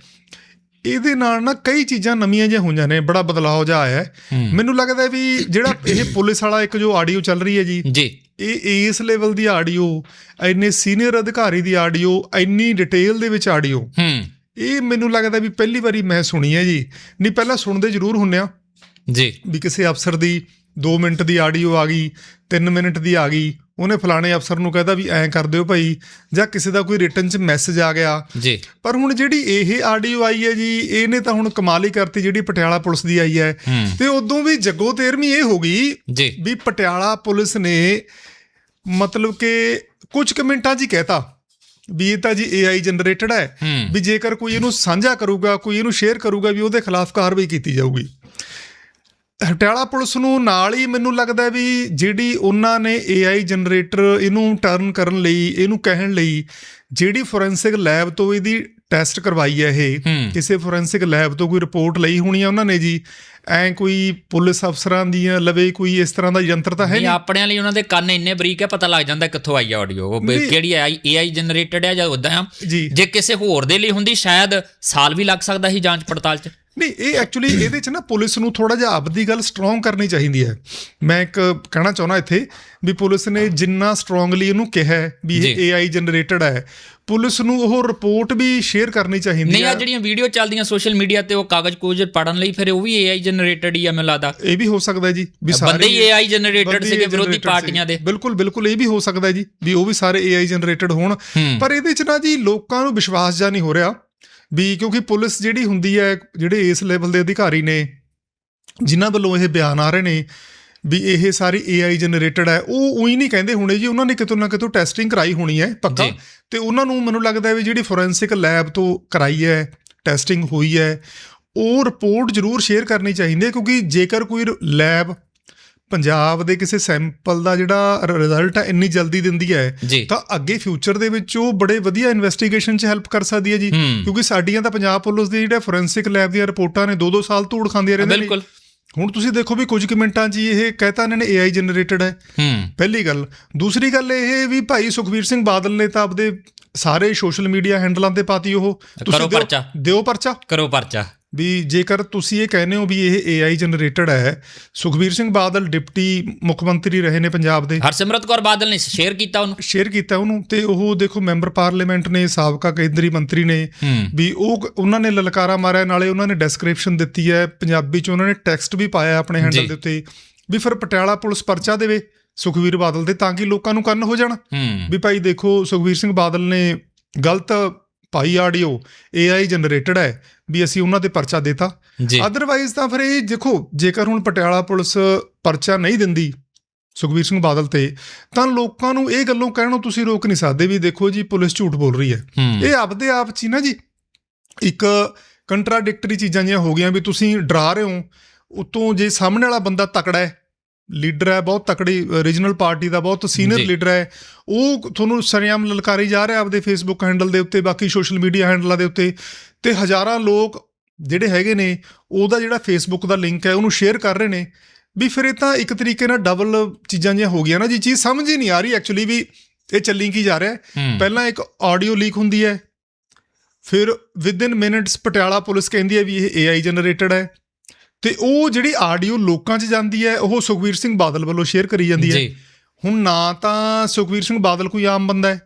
ਇਹਦੇ ਨਾਲ ਨਾ ਕਈ ਚੀਜ਼ਾਂ ਨਵੀਆਂ ਜਿਹੀਆਂ ਹੋਈਆਂ ਨੇ ਬੜਾ ਬਦਲਾਅ ਜਿਹਾ ਆਇਆ ਹੈ। ਮੈਨੂੰ ਲੱਗਦਾ ਵੀ ਜਿਹੜਾ ਇਹ ਪੁਲਿਸ ਵਾਲਾ ਇੱਕ ਜੋ ਆਡੀਓ ਚੱਲ ਰਹੀ ਹੈ ਜੀ ਜੀ। ਇਹ ਇਸ ਲੈਵਲ ਦੀ ਆਡੀਓ ਇੰਨੇ ਸੀਨੀਅਰ ਅਧਿਕਾਰੀ ਦੀ ਆਡੀਓ ਇੰਨੀ ਡਿਟੇਲ ਦੇ ਵਿੱਚ ਆਡੀਓ ਹੂੰ। ਇਹ ਮੈਨੂੰ ਲੱਗਦਾ ਵੀ ਪਹਿਲੀ ਵਾਰੀ ਮੈਂ ਸੁਣੀ ਹੈ ਜੀ। ਨਹੀਂ ਪਹਿਲਾਂ ਸੁਣਦੇ ਜ਼ਰੂਰ ਹੁੰਨੇ ਆ। ਜੀ। ਵੀ ਕਿਸੇ ਅਫਸਰ ਦੀ 2 ਮਿੰਟ ਦੀ ਆਡੀਓ ਆ ਗਈ 3 ਮਿੰਟ ਦੀ ਆ ਗਈ ਉਹਨੇ ਫਲਾਣੇ ਅਫਸਰ ਨੂੰ ਕਹਿਦਾ ਵੀ ਐਂ ਕਰ ਦਿਓ ਭਾਈ ਜਾਂ ਕਿਸੇ ਦਾ ਕੋਈ ਰਿਟਨ 'ਚ ਮੈਸੇਜ ਆ ਗਿਆ। ਜੀ। ਪਰ ਹੁਣ ਜਿਹੜੀ ਇਹ ਆਡੀਓ ਆਈ ਹੈ ਜੀ ਇਹਨੇ ਤਾਂ ਹੁਣ ਕਮਾਲ ਹੀ ਕਰਤੀ ਜਿਹੜੀ ਪਟਿਆਲਾ ਪੁਲਿਸ ਦੀ ਆਈ ਹੈ। ਤੇ ਉਦੋਂ ਵੀ ਜੱਗੋ ਤੇਰਵੀਂ ਇਹ ਹੋ ਗਈ ਜੀ। ਵੀ ਪਟਿਆਲਾ ਪੁਲਿਸ ਨੇ ਮਤਲਬ ਕਿ ਕੁਝ ਕੁ ਮਿੰਟਾਂ 'ਚ ਹੀ ਕਹਿਤਾ। ਵੀ ਇਹ ਤਾਂ ਜੀ AI ਜਨਰੇਟਡ ਹੈ। ਵੀ ਜੇਕਰ ਕੋਈ ਇਹਨੂੰ ਸਾਂਝਾ ਕਰੂਗਾ ਕੋਈ ਇਹਨੂੰ ਸ਼ੇਅਰ ਕਰੂਗਾ ਵੀ ਉਹਦੇ ਖਿਲਾਫ ਕਾਰਵਾਈ ਕੀਤੀ ਜਾਊਗੀ। ਹਟਿਆਲਾ ਪੁਲਿਸ ਨੂੰ ਨਾਲ ਹੀ ਮੈਨੂੰ ਲੱਗਦਾ ਵੀ ਜਿਹੜੀ ਉਹਨਾਂ ਨੇ AI ਜਨਰੇਟਰ ਇਹਨੂੰ ਟਰਨ ਕਰਨ ਲਈ ਇਹਨੂੰ ਕਹਿਣ ਲਈ ਜਿਹੜੀ ਫੋਰੈਂਸਿਕ ਲੈਬ ਤੋਂ ਇਹਦੀ ਟੈਸਟ ਕਰਵਾਈ ਹੈ ਇਹ। ਕਿਸੇ ਫੋਰੈਂਸਿਕ ਲੈਬ ਤੋਂ ਕੋਈ ਰਿਪੋਰਟ ਲਈ ਹੋਣੀ ਆ ਉਹਨਾਂ ਨੇ ਜੀ? ਐ ਕੋਈ ਪੁਲਿਸ ਅਫਸਰਾਂ ਦੀਆਂ ਲਵੇ ਕੋਈ ਇਸ ਤਰ੍ਹਾਂ ਦਾ ਯੰਤਰ ਤਾਂ ਹੈ ਨਹੀਂ ਆਪਣਿਆਂ ਲਈ ਉਹਨਾਂ ਦੇ ਕੰਨ ਇੰਨੇ ਬਰੀਕ ਹੈ ਪਤਾ ਲੱਗ ਜਾਂਦਾ ਕਿੱਥੋਂ ਆਈ ਆਡੀਓ ਉਹ। ਕਿਹੜੀ ਆਈ AI ਜਨਰੇਟਡ ਹੈ ਜਾਂ ਉਦਾਂ ਜੇ ਕਿਸੇ ਹੋਰ ਦੇ ਲਈ ਹੁੰਦੀ ਸ਼ਾਇਦ ਸਾਲ ਵੀ ਲੱਗ ਸਕਦਾ ਸੀ ਜਾਂਚ ਪੜਤਾਲ 'ਚ। ਨਹੀਂ ਇਹ ਐਕਚੁਅਲੀ ਇਹਦੇ ਚ ਨਾ ਪੁਲਿਸ ਨੂੰ ਥੋੜਾ ਜਿਹਾ ਆਪਦੀ ਗੱਲ ਸਟਰੋਂਗ ਕਰਨੀ ਚਾਹੀਦੀ ਹੈ। ਮੈਂ ਇੱਕ ਕਹਿਣਾ ਚਾਹੁੰਦਾ ਇੱਥੇ ਵੀ ਪੁਲਿਸ ਨੇ ਜਿੰਨਾ ਸਟਰੋਂਗਲੀ ਇਹਨੂੰ ਕਿਹਾ ਹੈ ਵੀ ਇਹ। AI ਜਨਰੇਟਡ ਹੈ ਪੁਲਿਸ ਨੂੰ ਉਹ ਰਿਪੋਰਟ ਵੀ ਸ਼ੇਅਰ ਕਰਨੀ ਚਾਹੀਦੀ ਨਹੀਂ ਆ ਹੈ ਜਿਹੜੀਆਂ ਵੀਡੀਓ ਚੱਲਦੀਆਂ ਸੋਸ਼ਲ ਮੀਡੀਆ ਤੇ ਉਹ ਕਾਗਜ਼ ਕੋਜ ਪੜਨ ਲਈ ਫਿਰ ਉਹ ਵੀ AI ਜਨਰੇਟਡ ਹੀ ਆ ਮੈਨੂੰ ਲੱਗਦਾ। ਇਹ ਵੀ ਹੋ ਸਕਦਾ ਹੈ ਜੀ ਵੀ ਬੰਦੇ ਹੀ AI ਜਨਰੇਟਡ ਸੀਗੇ ਵਿਰੋਧੀ ਪਾਰਟੀਆਂ ਦੇ। ਬਿਲਕੁਲ ਬਿਲਕੁਲ ਇਹ ਵੀ ਹੋ ਸਕਦਾ ਹੈ ਜੀ ਵੀ ਉਹ ਵੀ ਸਾਰੇ AI ਜਨਰੇਟਡ ਹੋਣ। ਹੂੰ। ਪਰ ਇਹਦੇ ਚ ਨਾ ਜੀ ਲੋਕਾਂ ਨੂੰ ਵਿਸ਼ਵਾਸ ਜਾ ਨਹੀਂ ਹੋ ਰਿਹਾ। ਵੀ ਕਿਉਂਕਿ ਪੁਲਿਸ ਜਿਹੜੀ ਹੁੰਦੀ ਹੈ ਜਿਹੜੇ ਇਸ ਲੈਵਲ ਦੇ ਅਧਿਕਾਰੀ ਨੇ ਜਿਨ੍ਹਾਂ ਵੱਲੋਂ ਇਹ ਬਿਆਨ ਆ ਰਹੇ ਨੇ ਵੀ ਇਹ ਸਾਰੀ AI ਜਨਰੇਟਡ ਹੈ ਉਹ ਉਹੀ ਨਹੀਂ ਕਹਿੰਦੇ ਹੋਣੇ ਜੀ ਉਹਨਾਂ ਨੇ ਕਿਤੋਂ ਨਾ ਕਿਤੋਂ ਟੈਸਟਿੰਗ ਕਰਾਈ ਹੋਣੀ ਹੈ ਪੱਕਾ। ਤੇ ਉਹਨਾਂ ਨੂੰ ਮੈਨੂੰ ਲੱਗਦਾ ਹੈ ਵੀ ਜਿਹੜੀ ਫੋਰੈਂਸਿਕ ਲੈਬ ਤੋਂ ਕਰਾਈ ਹੈ ਟੈਸਟਿੰਗ ਹੋਈ ਹੈ ਉਹ ਰਿਪੋਰਟ ਜ਼ਰੂਰ ਸ਼ੇਅਰ ਕਰਨੀ ਚਾਹੀਦੀ ਹੈ ਕਿਉਂਕਿ ਜੇਕਰ ਕੋਈ ਲੈਬ ਪੰਜਾਬ ਦੇ ਕਿਸੇ ਸੈਂਪਲ ਦਾ ਜਿਹੜਾ ਰਿਜ਼ਲਟ ਹੈ ਇੰਨੀ ਜਲਦੀ ਦਿੰਦੀ ਹੈ ਤਾਂ ਅੱਗੇ ਫਿਊਚਰ ਦੇ ਵਿੱਚ ਉਹ ਬੜੇ ਵਧੀਆ ਇਨਵੈਸਟੀਗੇਸ਼ਨ 'ਚ ਹੈਲਪ ਕਰ ਸਕਦੀ ਹੈ ਜੀ। ਕਿਉਂਕਿ ਸਾਡੀਆਂ ਤਾਂ ਪੰਜਾਬ ਪੁਲਿਸ ਦੀ ਜਿਹੜਾ ਫੋਰੈਂਸਿਕ ਲੈਬ ਦੀਆਂ ਰਿਪੋਰਟਾਂ ਨੇ 2-2 ਸਾਲ ਧੂੜ ਖਾਂਦੀਆਂ ਰਹਿੰਦੀਆਂ ਨੇ ਬਿਲਕੁਲ। ਹੁਣ ਤੁਸੀਂ ਦੇਖੋ ਵੀ ਕੁਝ ਕੁ ਮਿੰਟਾਂ 'ਚ ਇਹ ਕਹਿਤਾ ਇਹਨਾਂ ਨੇ AI ਜਨਰੇਟਡ ਹੈ। ਪਹਿਲੀ ਗੱਲ। ਦੂਸਰੀ ਗੱਲ ਇਹ ਵੀ ਭਾਈ ਸੁਖਵੀਰ ਸਿੰਘ ਬਾਦਲ ਨੇ ਤਾਂ ਆਪਦੇ ਸਾਰੇ ਸੋਸ਼ਲ ਮੀਡੀਆ ਹੈਂਡਲਾਂ ਤੇ ਪਾਤੀ ਉਹ। ਪਰਚਾ। ਦਿਓ ਪਰਚਾ। ਕਰੋ ਪਰਚਾ। ਵੀ ਜੇਕਰ ਤੁਸੀਂ ਇਹ ਕਹਿੰਦੇ ਹੋ ਵੀ ਇਹ AI ਜਨਰੇਟਡ ਹੈ ਸੁਖਵੀਰ ਸਿੰਘ ਬਾਦਲ ਡਿਪਟੀ ਮੁੱਖ ਮੰਤਰੀ ਰਹੇ ਨੇ ਪੰਜਾਬ ਦੇ। ਹਰਸਿਮਰਤ ਕੌਰ ਬਾਦਲ ਨੇ ਸ਼ੇਅਰ ਕੀਤਾ ਉਹਨੂੰ। ਸ਼ੇਅਰ ਕੀਤਾ ਉਹਨੂੰ ਤੇ ਉਹ ਦੇਖੋ ਮੈਂਬਰ ਪਾਰਲੀਮੈਂਟ ਨੇ ਸਾਬਕਾ ਕੇਂਦਰੀ ਮੰਤਰੀ ਨੇ ਵੀ ਉਹ ਉਹਨਾਂ ਨੇ ਲਲਕਾਰਾ ਮਾਰਿਆ ਨਾਲੇ ਉਹਨਾਂ ਨੇ ਡਿਸਕ੍ਰਿਪਸ਼ਨ ਦਿੱਤੀ ਹੈ ਪੰਜਾਬੀ ਚ ਉਹਨਾਂ ਨੇ ਟੈਕਸਟ ਵੀ ਪਾਇਆ ਆਪਣੇ। ਹੈਂਡਲ ਦੇ ਉੱਤੇ ਵੀ ਫਿਰ ਪਟਿਆਲਾ ਪੁਲਿਸ ਪਰਚਾ ਦੇਵੇ ਸੁਖਵੀਰ ਬਾਦਲ ਦੇ ਤਾਂ ਕਿ ਲੋਕਾਂ ਨੂੰ ਕੰਨ ਹੋ ਜਾਣ। ਵੀ ਭਾਈ ਦੇਖੋ ਸੁਖਵੀਰ ਸਿੰਘ ਬਾਦਲ ਨੇ ਗਲਤ ਪਾਈ ਆਡੀਓ AI ਜਨਰੇਟਡ ਹੈ ਵੀ ਅਸੀਂ ਉਹਨਾਂ ਤੇ ਪਰਚਾ ਦੇਤਾ। ਅਦਰਵਾਈਜ਼ ਤਾਂ ਫਿਰ ਇਹ ਦੇਖੋ ਜੇਕਰ ਹੁਣ ਪਟਿਆਲਾ ਪੁਲਿਸ ਪਰਚਾ ਨਹੀਂ ਦਿੰਦੀ ਸੁਖਵੀਰ ਸਿੰਘ ਬਾਦਲ ਤੇ ਤਾਂ ਲੋਕਾਂ ਨੂੰ ਇਹ ਗੱਲੋਂ ਕਹਿਣੋਂ ਤੁਸੀਂ ਰੋਕ ਨਹੀਂ ਸਕਦੇ ਵੀ ਦੇਖੋ ਜੀ ਪੁਲਿਸ ਝੂਠ ਬੋਲ ਰਹੀ ਹੈ। ਹੂੰ। ਇਹ ਆਪਦੇ ਆਪ ਚ ਹੀ ਨਾ ਜੀ ਇੱਕ ਕੰਟਰਾਡਿਕਟਰੀ ਚੀਜ਼ਾਂ ਜਿਹੀਆਂ ਹੋ ਗਈਆਂ ਵੀ ਤੁਸੀਂ ਡਰਾ ਰਹੇ ਹੋ ਉਤੋਂ ਜੇ ਸਾਹਮਣੇ ਵਾਲਾ ਬੰਦਾ ਤਕੜਾ ਹੈ ਲੀਡਰ ਹੈ ਬਹੁਤ ਤਕੜੀ ਰੀਜਨਲ ਪਾਰਟੀ ਦਾ ਬਹੁਤ ਸੀਨੀਅਰ। ਲੀਡਰ ਹੈ। ਉਹ ਤੁਹਾਨੂੰ ਸਰੇਆਮ ਲਲਕਾਰੀ ਜਾ ਰਿਹਾ ਆਪਦੇ ਫੇਸਬੁੱਕ ਹੈਂਡਲ ਦੇ ਉੱਤੇ ਬਾਕੀ ਸੋਸ਼ਲ ਮੀਡੀਆ ਹੈਂਡਲਾਂ ਦੇ ਉੱਤੇ। ਤੇ ਹਜ਼ਾਰਾਂ ਲੋਕ ਜਿਹੜੇ ਹੈਗੇ ਨੇ ਉਹਦਾ ਜਿਹੜਾ ਫੇਸਬੁੱਕ ਦਾ ਲਿੰਕ ਹੈ ਉਹਨੂੰ ਸ਼ੇਅਰ ਕਰ ਰਹੇ ਨੇ। ਵੀ ਫਿਰ ਇਹ ਤਾਂ ਇੱਕ ਤਰੀਕੇ ਨਾਲ ਡਬਲ ਚੀਜ਼ਾਂ ਜਿਹੀਆਂ ਹੋ ਗਈਆਂ ਨਾ ਜੀ ਚੀਜ਼ ਸਮਝ ਹੀ ਨਹੀਂ ਆ ਰਹੀ ਐਕਚੁਅਲੀ ਵੀ ਇਹ ਚੱਲੀ ਕੀ ਜਾ ਰਿਹਾ ਪਹਿਲਾਂ ਇੱਕ ਆਡੀਓ ਲੀਕ ਹੁੰਦੀ ਹੈ। ਫਿਰ ਵਿਦਿਨ ਮਿੰਟਸ ਪਟਿਆਲਾ ਪੁਲਿਸ ਕਹਿੰਦੀ ਹੈ ਵੀ ਇਹ AI ਜਨਰੇਟਡ ਹੈ। ਤੇ ਉਹ ਜਿਹੜੀ ਆਡੀਓ ਲੋਕਾਂ 'ਚ ਜਾਂਦੀ ਹੈ ਉਹ ਸੁਖਵੀਰ ਸਿੰਘ ਬਾਦਲ ਵੱਲੋਂ ਸ਼ੇਅਰ ਕਰੀ ਜਾਂਦੀ ਹੈ। ਹੁਣ ਨਾ ਤਾਂ ਸੁਖਵੀਰ ਸਿੰਘ ਬਾਦਲ ਕੋਈ ਆਮ ਬੰਦਾ ਹੈ